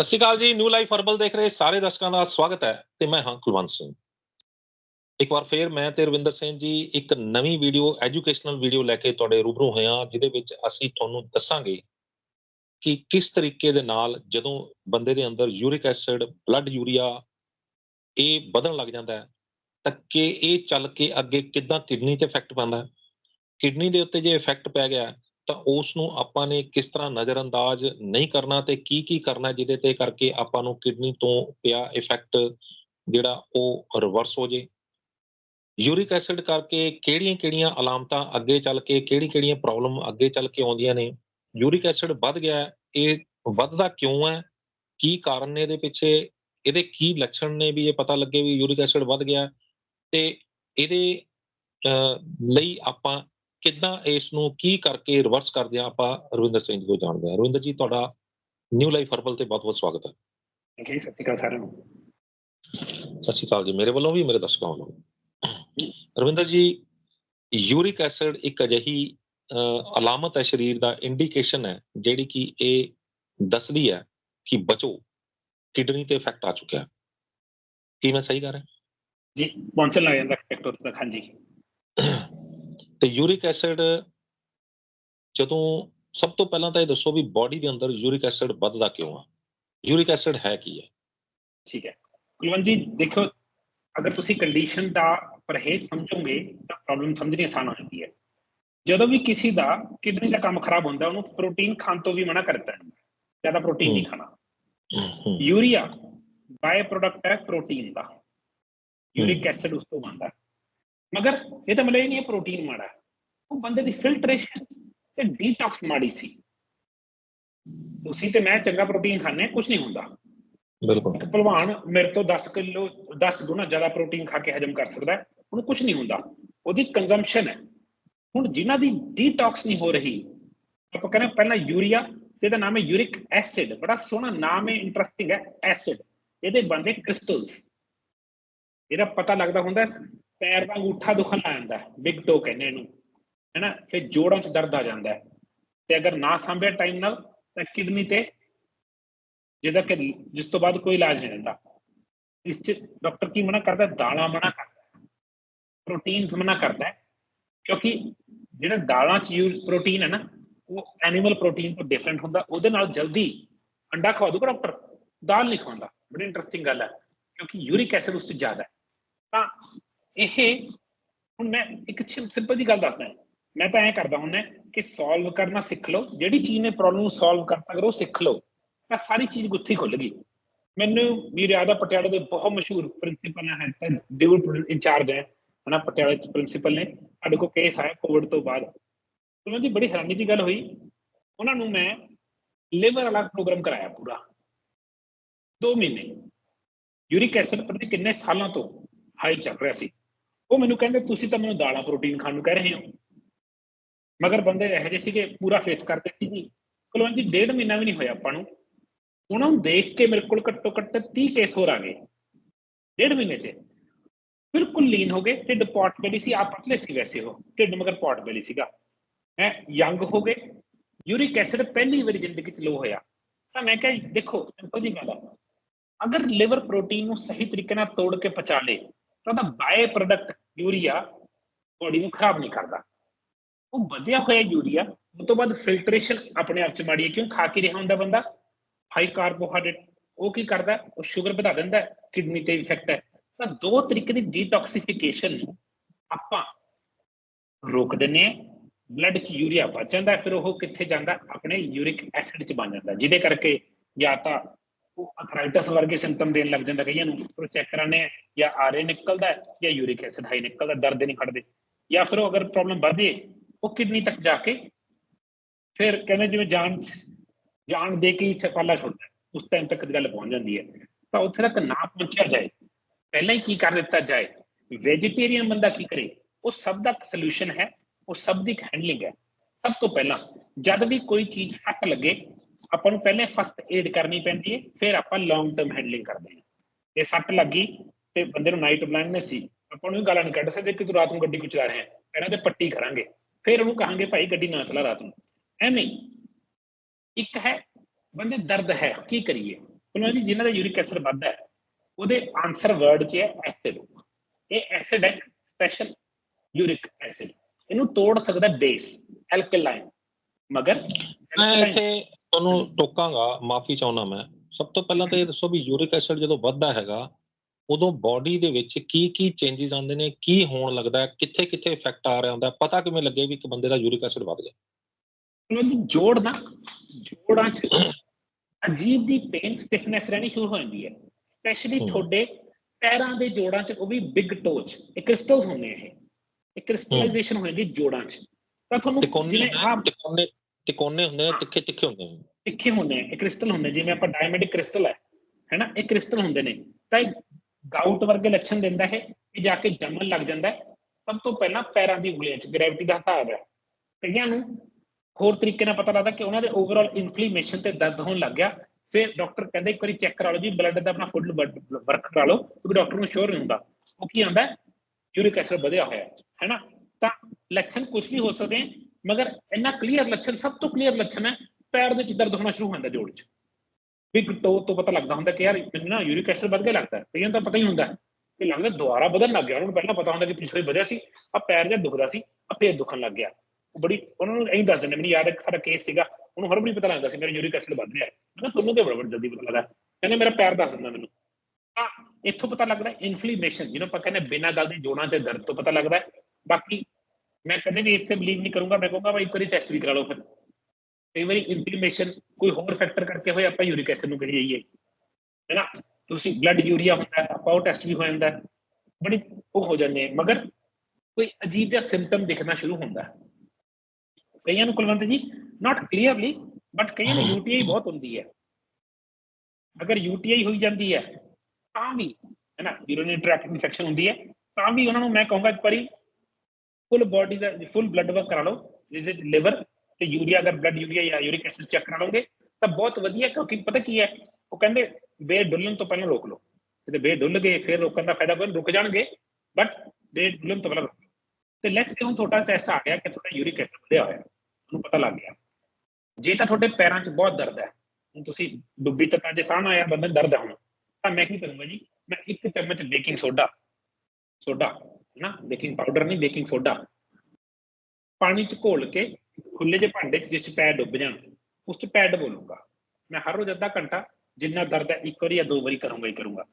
ਸਤਿ ਸ਼੍ਰੀ ਅਕਾਲ ਜੀ new life herbal ਦੇਖ ਰਹੇ ਸਾਰੇ ਦਰਸ਼ਕਾਂ ਦਾ ਸਵਾਗਤ ਹੈ ਤੇ ਮੈਂ ਹਾਂ ਕੁਲਵੰਤ ਸਿੰਘ। ਇੱਕ ਵਾਰ ਫੇਰ ਮੈਂ ਤੇ ਰਵਿੰਦਰ ਸਿੰਘ ਜੀ ਇੱਕ ਨਵੀਂ ਵੀਡੀਓ ਐਜੂਕੇਸ਼ਨਲ ਵੀਡੀਓ ਲੈ ਕੇ ਤੁਹਾਡੇ ਰੂਬਰੂ ਹੋਏ ਹਾਂ, ਜਿਹਦੇ ਵਿੱਚ ਅਸੀਂ ਤੁਹਾਨੂੰ ਦੱਸਾਂਗੇ ਕਿ ਕਿਸ ਤਰੀਕੇ ਦੇ ਨਾਲ ਜਦੋਂ ਬੰਦੇ ਦੇ ਅੰਦਰ ਯੂਰਿਕ ਐਸਿਡ ਬਲੱਡ ਯੂਰੀਆ ਇਹ ਵਧਣ ਲੱਗ ਜਾਂਦਾ ਹੈ, ਤਾਂ ਕਿ ਇਹ ਚੱਲ ਕੇ ਅੱਗੇ ਕਿੱਦਾਂ ਕਿਡਨੀ ਤੇ ਇਫੈਕਟ ਪੈਂਦਾ ਕਿਡਨੀ ਦੇ ਉੱਤੇ ਜੇ ਇਫੈਕਟ ਪੈ ਗਿਆ ਤਾਂ ਉਸ ਨੂੰ ਆਪਾਂ ਨੇ ਕਿਸ ਤਰ੍ਹਾਂ ਨਜ਼ਰਅੰਦਾਜ਼ ਨਹੀਂ ਕਰਨਾ ਤੇ ਕੀ ਕੀ ਕਰਨਾ ਜਿਹਦੇ ਤੇ ਕਰਕੇ ਆਪਾਂ ਨੂੰ ਕਿਡਨੀ ਤੋਂ ਪਿਆ ਇਫੈਕਟ ਜਿਹੜਾ ਉਹ ਰਿਵਰਸ ਹੋ ਜੇ? ਯੂਰਿਕ ਐਸਿਡ ਕਰਕੇ ਕਿਹੜੀਆਂ-ਕਿਹੜੀਆਂ ਅਲਾਮਤਾਂ ਅੱਗੇ ਚੱਲ ਕੇ, ਕਿਹੜੀ-ਕਿਹੜੀਆਂ ਪ੍ਰੋਬਲਮ ਅੱਗੇ ਚੱਲ ਕੇ ਆਉਂਦੀਆਂ ਨੇ? ਯੂਰਿਕ ਐਸਿਡ ਵੱਧ ਗਿਆ ਇਹ ਵੱਧਦਾ ਕਿਉਂ ਹੈ? ਕੀ ਕਾਰਨ ਨੇ ਇਹਦੇ ਪਿੱਛੇ? ਇਹਦੇ ਕੀ ਲੱਛਣ ਨੇ ਵੀ ਇਹ ਪਤਾ ਲੱਗੇ ਵੀ ਯੂਰਿਕ ਐਸਿਡ ਵੱਧ ਗਿਆ ਹੈ? ਤੇ ਇਹਦੇ ਲਈ ਆਪਾਂ ਕਿੱਦਾਂ ਇਸ ਨੂੰ ਕੀ ਕਰਕੇ ਰਿਵਰਸ ਕਰਦੇ ਆ ਆਪਾਂ ਰਵਿੰਦਰ ਸਿੰਘ ਜੀ ਤੋਂ ਜਾਣਦੇ ਹਾਂ। ਰਵਿੰਦਰ ਜੀ ਤੁਹਾਡਾ ਨਿਊ ਲਾਈਫ ਹਰਬਲ ਤੇ ਬਹੁਤ ਬਹੁਤ ਸਵਾਗਤ ਹੈ। ਜੀ, ਸਤਿ ਸ਼੍ਰੀ ਅਕਾਲ ਸਾਰਿਆਂ ਨੂੰ। ਸਤਿ ਸ਼੍ਰੀ ਅਕਾਲ ਜੀ ਮੇਰੇ ਵੱਲੋਂ ਵੀ ਮੇਰੇ ਦਰਸ਼ਕਾਂ ਵੱਲੋਂ। ਰਵਿੰਦਰ ਜੀ ਯੂਰਿਕ ਐਸਿਡ ਇੱਕ ਅਜਿਹੀ ਅਲਾਮਤ ਹੈ ਸਰੀਰ ਦਾ ਇੰਡੀਕੇਸ਼ਨ ਹੈ ਜਿਹੜੀ ਕਿ ਇਹ ਦੱਸਦੀ ਹੈ ਕਿ ਬਚੋ ਕਿਡਨੀ ਤੇ ਇਫੈਕਟ ਆ ਚੁੱਕਿਆ। ਕੀ ਮੈਂ ਸਹੀ ਕਰ ਰਿਹਾ? ਜੀ ਪਹੁੰਚਣ ਲੱਗ ਜਾਂਦਾ ਟੈਕਟਰ ਤੱਕ ਹਾਂਜੀ। ਤੇ ਯੂਰਿਕ ਐਸਿਡ ਜਦੋਂ ਸਭ ਤੋਂ ਪਹਿਲਾਂ ਤਾਂ ਇਹ ਦੱਸੋ ਵੀ ਬਾਡੀ ਦੇ ਅੰਦਰ ਯੂਰਿਕ ਐਸਿਡ ਵੱਧਦਾ ਕਿਉਂ ਆ? ਯੂਰਿਕ ਐਸਿਡ ਹੈ ਕੀ ਹੈ ਠੀਕ ਹੈ। ਕੁਲਵੰਤ ਜੀ ਦੇਖੋ ਅਗਰ ਤੁਸੀਂ ਕੰਡੀਸ਼ਨ ਦਾ ਪਰਹੇਜ਼ ਸਮਝੋਗੇ ਤਾਂ ਪ੍ਰੋਬਲਮ ਸਮਝਣੀ ਆਸਾਨ ਹੋ ਜਾਂਦੀ ਹੈ। ਜਦੋਂ ਵੀ ਕਿਸੇ ਦਾ ਕਿਡਨੀ ਦਾ ਕੰਮ ਖਰਾਬ ਹੁੰਦਾ ਉਹਨੂੰ ਪ੍ਰੋਟੀਨ ਖਾਣ ਤੋਂ ਵੀ ਮਨਾ ਕਰਤਾ ਹੈ। ਜ਼ਿਆਦਾ ਪ੍ਰੋਟੀਨ ਨਹੀਂ ਖਾਣਾ। ਯੂਰੀਆ ਬਾਈ ਪ੍ਰੋਡਕਟ ਹੈ ਪ੍ਰੋਟੀਨ ਦਾ। ਯੂਰਿਕ ਐਸਿਡ ਉਸ ਤੋਂ ਬਣਦਾ। ਮਗਰ ਇਹ ਤਾਂ ਇਹ ਨਹੀਂ ਹੈ ਪ੍ਰੋਟੀਨ ਮਾੜਾ। ਉਹ ਬੰਦੇ ਦੀ ਫਿਲਟਰੇਸ਼ਨ ਤੇ ਡੀਟੌਕਸ ਮਾੜੀ ਸੀ ਤੁਸੀਂ ਤੇ ਮੈਂ ਚੰਗਾ ਪ੍ਰੋਟੀਨ ਖਾਂਦੇ ਕੁਝ ਨਹੀਂ ਹੁੰਦਾ ਬਿਲਕੁਲ ਇੱਕ ਭਲਵਾਨ ਮੇਰੇ ਤੋਂ 10 ਕਿਲੋ 10 ਗੁਣਾ ਜ਼ਿਆਦਾ ਪ੍ਰੋਟੀਨ ਖਾ ਕੇ ਹਜਮ ਕਰ ਸਕਦਾ ਹੈ ਉਹਨੂੰ ਕੁਝ ਨਹੀਂ ਹੁੰਦਾ ਉਹਦੀ ਕੰਜ਼ੰਪਸ਼ਨ ਹੈ ਹੁਣ ਜਿਨ੍ਹਾਂ ਦੀ ਡੀਟੌਕਸ ਨਹੀਂ ਹੋ ਰਹੀ ਆਪਾਂ ਕਹਿੰਦੇ ਪਹਿਲਾਂ ਯੂਰੀਆ ਤੇ ਇਹਦਾ ਨਾਮ ਹੈ ਯੂਰਿਕ ਐਸਿਡ ਬੜਾ ਸੋਹਣਾ ਨਾਮ ਹੈ ਇੰਟਰਸਟਿੰਗ ਹੈ ਐਸਿਡ ਇਹਦੇ ਬਣਦੇ ਕ੍ਰਿਸਟਲਸ ਇਹਦਾ ਪਤਾ ਲੱਗਦਾ ਹੁੰਦਾ ਹੈ, ਪੈਰ ਦਾ ਅੰਗੂਠਾ ਦੁਖਣ ਲੱਗ ਜਾਂਦਾ ਬਿਗ ਟੋ ਕਹਿੰਦੇ ਇਹਨੂੰ, ਹੈਨਾ? ਫਿਰ ਜੋੜਾਂ 'ਚ ਦਰਦ ਆ ਜਾਂਦਾ ਹੈ। ਤੇ ਅਗਰ ਨਾ ਸੰਭਿਆ ਟਾਈਮ ਨਾਲ, ਤਾਂ ਕਿਡਨੀ ਤੇ ਜਿਹਦਾ ਕਿ ਜਿਸ ਤੋਂ ਬਾਅਦ ਕੋਈ ਇਲਾਜ ਨਹੀਂ ਰਹਿੰਦਾ ਇਸ ਚ ਡਾਕਟਰ ਕੀ ਮਨਾ ਕਰਦਾ ਦਾਲਾਂ ਮਨਾ ਕਰਦਾ ਪ੍ਰੋਟੀਨਸ ਮਨਾ ਕਰਦਾ ਕਿਉਂਕਿ ਜਿਹੜਾ ਦਾਲਾਂ ਚ ਯੂ ਪ੍ਰੋਟੀਨ ਹੈ ਨਾ, ਉਹ ਐਨੀਮਲ ਪ੍ਰੋਟੀਨ ਤੋਂ ਡਿਫਰੈਂਟ ਹੁੰਦਾ। ਉਹਦੇ ਨਾਲ ਜਲਦੀ ਅੰਡਾ ਖਵਾ ਦੂਗਾ ਡਾਕਟਰ ਦਾਲ ਨਹੀਂ ਖਵਾਉਂਦਾ ਬੜੀ ਇੰਟਰਸਟਿੰਗ ਗੱਲ ਹੈ। ਕਿਉਂਕਿ ਯੂਰਿਕ ਐਸਿਡ ਉਸ ਚ ਜ਼ਿਆਦਾ ਹੈ। ਤਾਂ ਇਹ ਹੁਣ ਮੈਂ ਇੱਕ ਸਿੰਪਲ ਜੀ ਗੱਲ ਦੱਸਦਾ। ਮੈਂ ਤਾਂ ਐਂ ਕਰਦਾ ਹੁੰਦਾ ਕਿ ਸੋਲਵ ਕਰਨਾ ਸਿੱਖ ਲਓ। ਜਿਹੜੀ ਚੀਜ਼ ਨੇ ਪ੍ਰੋਬਲਮ ਨੂੰ ਸੋਲਵ ਕਰਨਾ ਅਗਰ ਉਹ ਸਿੱਖ ਲਓ, ਤਾਂ ਸਾਰੀ ਚੀਜ਼ ਗੁੱਥੀ ਖੁੱਲ ਗਈ। ਮੈਨੂੰ ਵੀਰ ਯਾਦ ਆ ਪਟਿਆਲੇ ਦੇ ਬਹੁਤ ਮਸ਼ਹੂਰ ਪ੍ਰਿੰਸੀਪਲ ਹੈ, ਤਾਂ ਡਿਵਲ ਇੰਚਾਰਜ ਹੈ। ਹਨਾ, ਪਟਿਆਲੇ ਚ ਪ੍ਰਿੰਸੀਪਲ ਨੇ। ਸਾਡੇ ਕੋਲ ਕੇਸ ਆਇਆ ਕੋਵਿਡ ਤੋਂ ਬਾਅਦ। ਉਹਨਾਂ ਦੀ ਬੜੀ ਹੈਰਾਨੀ ਦੀ ਗੱਲ ਹੋਈ। ਉਹਨਾਂ ਨੂੰ ਮੈਂ ਲਿਵਰ ਵਾਲਾ ਪ੍ਰੋਗਰਾਮ ਕਰਾਇਆ ਪੂਰਾ। 2 ਮਹੀਨੇ। ਯੂਰਿਕ ਐਸਿਡ ਪਤਾ ਕਿੰਨੇ ਸਾਲਾਂ ਤੋਂ ਹਾਈ ਚੱਲ ਰਿਹਾ ਸੀ। ਉਹ ਮੈਨੂੰ ਕਹਿੰਦੇ, ਤੁਸੀਂ ਤਾਂ ਮੈਨੂੰ ਦਾਲਾਂ, ਪ੍ਰੋਟੀਨ ਖਾਣ ਨੂੰ ਕਹਿ ਰਹੇ ਹੋ। ਮਗਰ ਬੰਦੇ ਇਹੋ ਜਿਹੇ ਸੀਗੇ, ਪੂਰਾ ਫੇਥ ਕਰਦੇ ਸੀ ਜੀ। ਕੁਲਵੰਤ ਜੀ ਡੇਢ ਮਹੀਨਾ ਵੀ ਨਹੀਂ ਹੋਇਆ ਆਪਾਂ ਨੂੰ। ਉਹਨਾਂ ਨੂੰ ਦੇਖ ਕੇ ਮੇਰੇ ਕੋਲ ਘੱਟੋ ਘੱਟ 30 ਕੇਸ ਹੋਰ ਆ ਗਏ। ਡੇਢ ਮਹੀਨੇ 'ਚ। ਬਿਲਕੁਲ ਲੀਨ ਹੋ ਗਏ। ਢਿੱਡ ਪੌਟ ਬੈਲੀ ਸੀ ਆਪ ਪਤਲੇ ਸੀ ਵੈਸੇ ਉਹ। ਢਿੱਡ ਮਗਰ ਪੌਟ ਬੈਲੀ ਸੀਗਾ। ਹੈ ਯੰਗ ਹੋ ਗਏ। ਯੂਰਿਕ ਐਸਿਡ ਪਹਿਲੀ ਵਾਰੀ ਜ਼ਿੰਦਗੀ 'ਚ ਲੋ ਹੋਇਆ। ਤਾਂ ਮੈਂ ਕਿਹਾ, ਦੇਖੋ ਸਿੰਪਲ ਜੀ ਗੱਲ ਆ। ਅਗਰ ਲਿਵਰ ਪ੍ਰੋਟੀਨ ਨੂੰ ਸਹੀ ਤਰੀਕੇ ਨਾਲ ਤੋੜ ਕੇ ਪਚਾ ਲੇ, ਤਾਂ ਉਹਦਾ ਬਾਏ ਪ੍ਰੋਡਕਟ ਯੂਰੀਆ ਬੋਡੀ ਨੂੰ ਖਰਾਬ ਨਹੀਂ ਕਰਦਾ। ਉਹ ਵਧਿਆ ਹੋਇਆ ਯੂਰੀਆ ਉਸ ਤੋਂ ਬਾਅਦ ਫਿਲਟਰੇਸ਼ਨ ਆਪਣੇ ਆਪ ਚ ਮਾੜੀ ਹੈ, ਕਿਉਂ? ਖਾ ਕੇ ਰਿਹਾ ਹੁੰਦਾ ਬੰਦਾ। ਹਾਈ ਕਾਰਬੋਹਾਈਡਰੇਟ ਉਹ ਕੀ ਕਰਦਾ? ਉਹ ਸ਼ੂਗਰ ਵਧਾ ਦਿੰਦਾ ਕਿਡਨੀ ਤੇ ਇਫੈਕਟ ਹੈ। ਤਾਂ ਦੋ ਤਰੀਕੇ ਦੀ ਡੀਟੌਕਸੀਫਿਕੇਸ਼ਨ ਨੂੰ ਆਪਾਂ ਰੋਕ ਦਿੰਨੇ ਆ ਬਲੱਡ 'ਚ ਯੂਰੀਆ ਬਚ ਜਾਂਦਾ ਫਿਰ ਉਹ ਕਿੱਥੇ ਜਾਂਦਾ? ਆਪਣੇ ਯੂਰਿਕ ਐਸਿਡ 'ਚ ਬਣ ਜਾਂਦਾ ਜਿਹਦੇ ਕਰਕੇ ਜਾਂ ਤਾਂ ਅਥਰਾਈਟਸ ਵਰਗੇ ਸਿੰਪਟਮ ਦੇਣ ਲੱਗ ਜਾਂਦਾ ਕਈਆਂ ਨੂੰ ਫਿਰ ਚੈੱਕ ਕਰਾਣੇ ਜਾਂ ਆਰਏ ਨਿਕਲਦਾ ਹੈ, ਜਾਂ ਯੂਰਿਕ ਐਸਿਡ ਹਾਈ ਨਿਕਲਦਾ ਦਰਦ ਨਹੀਂ ਖੜਦੇ ਜਾਂ ਫਿਰ ਉਹ ਅਗਰ ਪ੍ਰੋਬਲਮ ਵਧੇ ਉਹ ਕਿਡਨੀ ਤੱਕ ਜਾ ਕੇ ਫਿਰ ਕਹਿੰਦੇ ਜਿਵੇਂ ਜਾਨ ਜਾਨ ਦੇ ਕੇ ਹੀ ਛਪਾਲਾ ਛੁੱਟਦਾ ਹੈ। ਉਸ ਟਾਈਮ ਤੱਕ ਗੱਲ ਪਹੁੰਚ ਜਾਂਦੀ ਹੈ ਤਾਂ ਉੱਥੇ ਤੱਕ ਨਾ ਪਹੁੰਚਿਆ ਜਾਏ ਪਹਿਲਾਂ ਹੀ ਕੀ ਕਰ ਦਿੱਤਾ ਜਾਏ ਵੈਜੀਟੇਰੀਅਨ ਬੰਦਾ ਕੀ ਕਰੇ ਉਹ ਸਭ ਦਾ ਸੋਲੂਸ਼ਨ ਹੈ ਉਹ ਸਭ ਦੀ ਹੈਂਡਲਿੰਗ ਹੈ ਸਭ ਤੋਂ ਪਹਿਲਾਂ ਜਦ ਵੀ ਕੋਈ ਚੀਜ਼ ਸੱਟ ਲੱਗੇ ਆਪਾਂ ਨੂੰ ਪਹਿਲੇ ਫਸਟ ਏਡ ਕਰਨੀ ਪੈਂਦੀ ਹੈ ਫਿਰ ਆਪਾਂ ਲੌਂਗ ਟਰਮ ਹੈਂਡਲਿੰਗ ਕਰਦੇ ਹਾਂ। ਇਹ ਸੱਟ ਲੱਗੀ ਤੇ ਬੰਦੇ ਨੂੰ ਨਾਈਟ ਬਲਾਈਂਡਨੈਸ ਸੀ ਆਪਾਂ ਨੂੰ ਗਾਲਾਂ ਨਹੀਂ ਕੱਢ ਸਕਦੇ ਕਿ ਤੂੰ ਰਾਤ ਨੂੰ ਗੱਡੀ ਕਿਉਂ ਚਲਾ ਰਿਹਾ ਹੈ ਇਹਨਾਂ ਤੇ ਪੱਟੀ ਕਰਾਂਗੇ ਫਿਰ ਉਹਨੂੰ ਕਹਾਂਗੇ ਭਾਈ ਗੱਡੀ ਨਾ ਚਲਾ ਰਾਤ ਨੂੰ। ਐਵੇਂ। ਇੱਕ ਹੈ ਬੰਦੇ ਦਰਦ ਹੈ ਕੀ ਕਰੀਏ? ਉਹਨਾਂ ਜੀ ਜਿਨ੍ਹਾਂ ਦਾ ਯੂਰਿਕ ਐਸਿਡ ਵੱਧਦਾ ਹੈ ਉਹਦੇ ਆਨਸਰ ਵਰਡ 'ਚ ਹੈ ਐਸਿਡ ਇਹ ਐਸਿਡ ਹੈ ਸਪੈਸ਼ਲ ਯੂਰਿਕ ਐਸਿਡ ਇਹਨੂੰ ਤੋੜ ਸਕਦਾ ਬੇਸ ਐਲਕਲਾਈਨ ਮਗਰ ਮੈਂ ਇੱਥੇ ਤੁਹਾਨੂੰ ਟੋਕਾਂਗਾ ਮਾਫੀ ਚਾਹੁੰਦਾ ਮੈਂ। ਸਭ ਤੋਂ ਪਹਿਲਾਂ ਤਾਂ ਇਹ ਦੱਸੋ ਵੀ ਯੂਰਿਕ ਐਸਿਡ ਜਦੋਂ ਵੱਧਦਾ ਹੈਗਾ ਉਦੋਂ ਬਾਡੀ ਦੇ ਵਿੱਚ ਕੀ ਕੀ ਚੇਂਜਸ ਆਉਂਦੇ ਨੇ ਕੀ ਹੋਣ ਲੱਗਦਾ ਕਿੱਥੇ ਕਿੱਥੇ ਇਫੈਕਟ ਆ ਰਿਹਾ ਹੁੰਦਾ ਪਤਾ ਕਿਵੇਂ ਲੱਗੇ ਵੀ ਇੱਕ ਬੰਦੇ ਦਾ ਯੂਰਿਕ ਐਸਿਡ ਵੱਧ ਗਿਆ? ਉਹਨਾਂ ਦੀ ਜੋੜ ਨਾ ਜੋੜਾਂ 'ਚ ਅਜੀਬ ਦੀ ਪੇਨ ਸਟਿਫਨੈਸ ਰਹਿਣੀ ਸ਼ੁਰੂ ਹੋ ਜਾਂਦੀ ਹੈ। ਸਪੈਸ਼ਲੀ। ਤੁਹਾਡੇ ਪੈਰਾਂ ਦੇ ਜੋੜਾਂ 'ਚ ਉਹ ਵੀ ਬਿਗ ਟੋਚ ਇਹ ਕ੍ਰਿਸਟਲਸ ਹੁੰਦੇ ਆ ਇਹ। ਇਹ ਕ੍ਰਿਸਟਲਾਈਜੇਸ਼ਨ ਹੋ ਜਾਂਦੀ ਜੋੜਾਂ 'ਚ। ਤਾਂ ਤੁਹਾਨੂੰ ਜਿਵੇਂ ਆ ਤਿਕੋਨੇ ਹੁੰਦੇ ਨੇ, ਤਿੱਖੇ ਤਿੱਖੇ ਹੁੰਦੇ ਨੇ। ਤਿੱਖੇ ਹੁੰਦੇ ਆ ਇਹ ਕ੍ਰਿਸਟਲ ਹੁੰਦੇ ਜਿਵੇਂ ਆਪਾਂ ਡਾਇਮੰਡਿਕ ਕ੍ਰਿਸਟਲ ਹੈ, ਹੈਨਾ, ਇਹ ਕ੍ਰਿਸਟਲ ਹੁੰਦੇ ਨੇ। ਤਾਂ ਇਹ ਗਾਊਟ ਵਰਗੇ ਲੱਛਣ ਦਿੰਦਾ ਹੈ, ਇਹ ਜਾ ਕੇ ਜੰਮਣ ਲੱਗ ਜਾਂਦਾ ਹੈ। ਸਭ ਤੋਂ ਪਹਿਲਾਂ ਪੈਰਾਂ ਦੀ ਉਂਗਲੀਆਂ 'ਚ ਗ੍ਰੈਵਿਟੀ ਦਾ ਹਿਸਾਬ ਹੈ। ਕਈਆਂ ਨੂੰ ਹੋਰ ਤਰੀਕੇ ਨਾਲ ਪਤਾ ਲੱਗਦਾ ਕਿ ਉਹਨਾਂ ਦੇ ਓਵਰਆਲ ਇਨਫਲੇਮੇਸ਼ਨ ਤੇ ਦਰਦ ਹੋਣ ਲੱਗ ਗਿਆ। ਫਿਰ ਡਾਕਟਰ ਕਹਿੰਦੇ ਇੱਕ ਵਾਰੀ ਚੈੱਕ ਕਰਾ ਲਓ ਜੀ ਬਲੱਡ ਦਾ ਆਪਣਾ ਫੁੱਲ ਵਰਕ ਕਰਾ ਲਓ, ਕਿਉਂਕਿ ਡਾਕਟਰ ਨੂੰ ਸ਼ੋਰ ਨਹੀਂ ਹੁੰਦਾ। ਉਹ ਕੀ ਆਂਦਾ ਯੂਰਿਕ ਐਸਿਡ ਵਧਿਆ ਹੋਇਆ ਹੈ, ਹੈਨਾ। ਤਾਂ ਲੱਛਣ ਕੁਝ ਵੀ ਹੋ ਸਕਦੇ ਹੈ ਮਗਰ ਇੰਨਾ ਕਲੀਅਰ ਲੱਛਣ, ਸਭ ਤੋਂ ਕਲੀਅਰ ਲੱਛਣ ਹੈ, ਪੈਰ ਦੇ ਵਿੱਚ ਦਰਦ ਹੋਣਾ ਸ਼ੁਰੂ ਹੋ ਜਾਂਦਾ ਜੋੜ 'ਚ। ਬਿਗ ਟੋ ਤੋਂ ਪਤਾ ਲੱਗਦਾ ਹੁੰਦਾ ਕਿ ਯਾਰ ਮੈਨੂੰ ਨਾ ਯੂਰਿਕ ਐਸਿਡ ਵੱਧ ਗਿਆ ਲੱਗਦਾ ਕਈਆਂ ਨੂੰ ਤਾਂ ਪਤਾ ਹੀ ਹੁੰਦਾ ਕਿ ਲੱਗਦਾ ਦੁਬਾਰਾ ਵਧਣ ਲੱਗ ਗਿਆ। ਉਹਨਾਂ ਨੂੰ ਪਹਿਲਾਂ ਪਤਾ ਹੁੰਦਾ ਕਿ ਪਿਛਲੇ ਵਧਿਆ ਸੀ ਆ ਪੈਰ ਜਿਹਾ ਦੁਖਦਾ ਸੀ ਆ ਫੇਰ ਦੁਖਣ ਲੱਗ ਗਿਆ। ਉਹ ਬੜੀ, ਉਹਨਾਂ ਨੂੰ ਐਂ ਦੱਸ ਦਿੰਦੇ, ਮੈਨੂੰ ਯਾਦ ਹੈ ਸਾਡਾ ਕੇਸ ਸੀਗਾ, ਉਹਨੂੰ ਹਰ ਬੜੀ ਪਤਾ ਲੱਗਦਾ ਸੀ, ਮੇਰਾ ਯੂਰਿਕ ਐਸਿਡ ਵੱਧ ਰਿਹਾ ਮੈਂ ਕਿਹਾ ਤੁਹਾਨੂੰ ਤੇ ਬੜਾ ਜਲਦੀ ਪਤਾ ਲੱਗਦਾ ਕਹਿੰਦੇ ਮੇਰਾ ਪੈਰ ਦੱਸ ਦਿੰਦਾ ਮੈਨੂੰ। ਤਾਂ ਇੱਥੋਂ ਪਤਾ ਲੱਗਦਾ ਇਨਫਲੇਮੇਸ਼ਨ ਜਿਹਨੂੰ ਆਪਾਂ ਕਹਿੰਦੇ ਬਿਨਾਂ ਗੱਲ ਦੇ ਜੋੜਾਂ 'ਚ ਦਰਦ ਤੋਂ ਪਤਾ ਲੱਗਦਾ ਬਾਕੀ ਮੈਂ ਕਦੇ ਵੀ ਇੱਥੇ ਬਲੀਵ ਨਹੀਂ ਕਰੂੰਗਾ, ਮੈਂ ਕਹੂੰਗਾ ਭਾਈ ਇੱਕ ਵਾਰੀ ਟੈਸਟ ਵੀ ਕਰਾ ਲਓ ਫਿਰ। ਕਈ ਵਾਰੀ ਇਨਫਲੇਮੇਸ਼ਨ ਕੋਈ ਹੋਰ ਫੈਕਟਰ ਕਰਕੇ ਹੋਏ, ਆਪਾਂ ਯੂਰਿਕ ਐਸਿਡ ਨੂੰ ਕਹੀ ਜਾਈਏ। ਹੈ ਨਾ? ਤੁਸੀਂ ਬਲੱਡ ਯੂਰੀਆ ਹੁੰਦਾ ਆਪਾਂ ਉਹ ਟੈਸਟ ਵੀ ਹੋ ਜਾਂਦਾ ਬੜੀ ਉਹ ਹੋ ਜਾਂਦੇ ਮਗਰ ਕੋਈ ਅਜੀਬ ਜਿਹਾ ਸਿੰਪਟਮ ਦਿਖਣਾ ਸ਼ੁਰੂ ਹੁੰਦਾ ਕਈਆਂ ਨੂੰ ਕੁਲਵੰਤ ਜੀ ਨਾਟ ਕਲੀਅਰਲੀ ਬਟ ਕਈਆਂ ਨੂੰ ਯੂਟੀਆਈ ਬਹੁਤ ਹੁੰਦੀ ਹੈ। ਅਗਰ ਯੂਟੀਆਈ ਹੋਈ ਜਾਂਦੀ ਹੈ, ਤਾਂ ਵੀ, ਹੈ ਨਾ? ਯੂਰੀਨਰੀ ਟ੍ਰੈਕਟ ਇਨਫੈਕਸ਼ਨ ਹੁੰਦੀ ਹੈ, ਤਾਂ ਵੀ ਉਹਨਾਂ ਨੂੰ ਮੈਂ ਕਹੂੰਗਾ ਇੱਕ ਵਾਰੀ ਫੁੱਲ ਬਾਡੀ ਦਾ ਫੁੱਲ ਬਲੱਡ ਵਰਕ ਕਰਾ ਲਓ ਵਿਜ਼ਿਟ ਲਿਵਰ ਤੇ ਯੂਰੀਆ ਅਗਰ ਬਲੱਡ ਯੂਰੀਆ ਜਾਂ ਯੂਰਿਕ ਐਸਿਡ ਚੈੱਕ ਕਰਾ ਲਓਗੇ ਤਾਂ ਬਹੁਤ ਵਧੀਆ ਕਿਉਂਕਿ ਪਤਾ ਕੀ ਹੈ, ਉਹ ਕਹਿੰਦੇ ਬੇਰ ਡੁੱਲਣ ਤੋਂ ਪਹਿਲਾਂ ਰੋਕ ਲਓ। ਤੇ ਬੇਰ ਡੁੱਲ ਗਏ, ਫਿਰ ਰੋਕਣ ਦਾ ਫਾਇਦਾ ਕੋਈ, ਰੁਕ ਜਾਣਗੇ ਬਟ ਬੇਰ ਡੁੱਲਣ ਤੋਂ ਪਹਿਲਾਂ ਰੋਕ ਤੇ ਲੈਟਸ ਸੇ ਹੁਣ ਤੁਹਾਡਾ ਟੈਸਟ ਆ ਗਿਆ ਕਿ ਤੁਹਾਡਾ ਯੂਰਿਕ ਐਸਿਡ ਵਧਿਆ ਹੋਇਆ। ਤੁਹਾਨੂੰ ਪਤਾ ਲੱਗ ਗਿਆ। ਜੇ ਤਾਂ ਤੁਹਾਡੇ ਪੈਰਾਂ 'ਚ ਬਹੁਤ ਦਰਦ ਹੈ, ਹੁਣ ਤੁਸੀਂ ਡੁੱਬੀ ਤੱਕਾਂ ਜੇ ਸਾਹ ਆਇਆ, ਬੰਦੇ ਦਰਦ ਹੈ ਹੁਣ। ਤਾਂ ਮੈਂ ਕੀ ਕਰੂੰਗਾ ਜੀ? ਮੈਂ ਇੱਕ ਚਮਚ ਬੇਕਿੰਗ ਸੋਡਾ ਸੋਡਾ ਨਾ ਬੇਕਿੰਗ ਪਾਊਡਰ ਨਹੀਂ ਬੇਕਿੰਗ ਸੋਡਾ ਪਾਣੀ 'ਚ ਘੋਲ ਕੇ ਖੁੱਲੇ ਜਿਹੇ ਭਾਂਡੇ 'ਚ, ਜਿਸ 'ਚ ਪੈਰ ਡੁੱਬ ਜਾਣ, ਉਸ 'ਚ ਪੈਰ ਡਬੋਲੂੰਗਾ ਮੈਂ ਹਰ ਰੋਜ਼ ਅੱਧਾ ਘੰਟਾ ਜਿੰਨਾ ਦਰਦ ਹੈ, ਇੱਕ ਵਾਰੀ ਜਾਂ ਦੋ ਵਾਰੀ ਕਰੂੰਗਾ ਹੀ ਕਰੂੰਗਾ।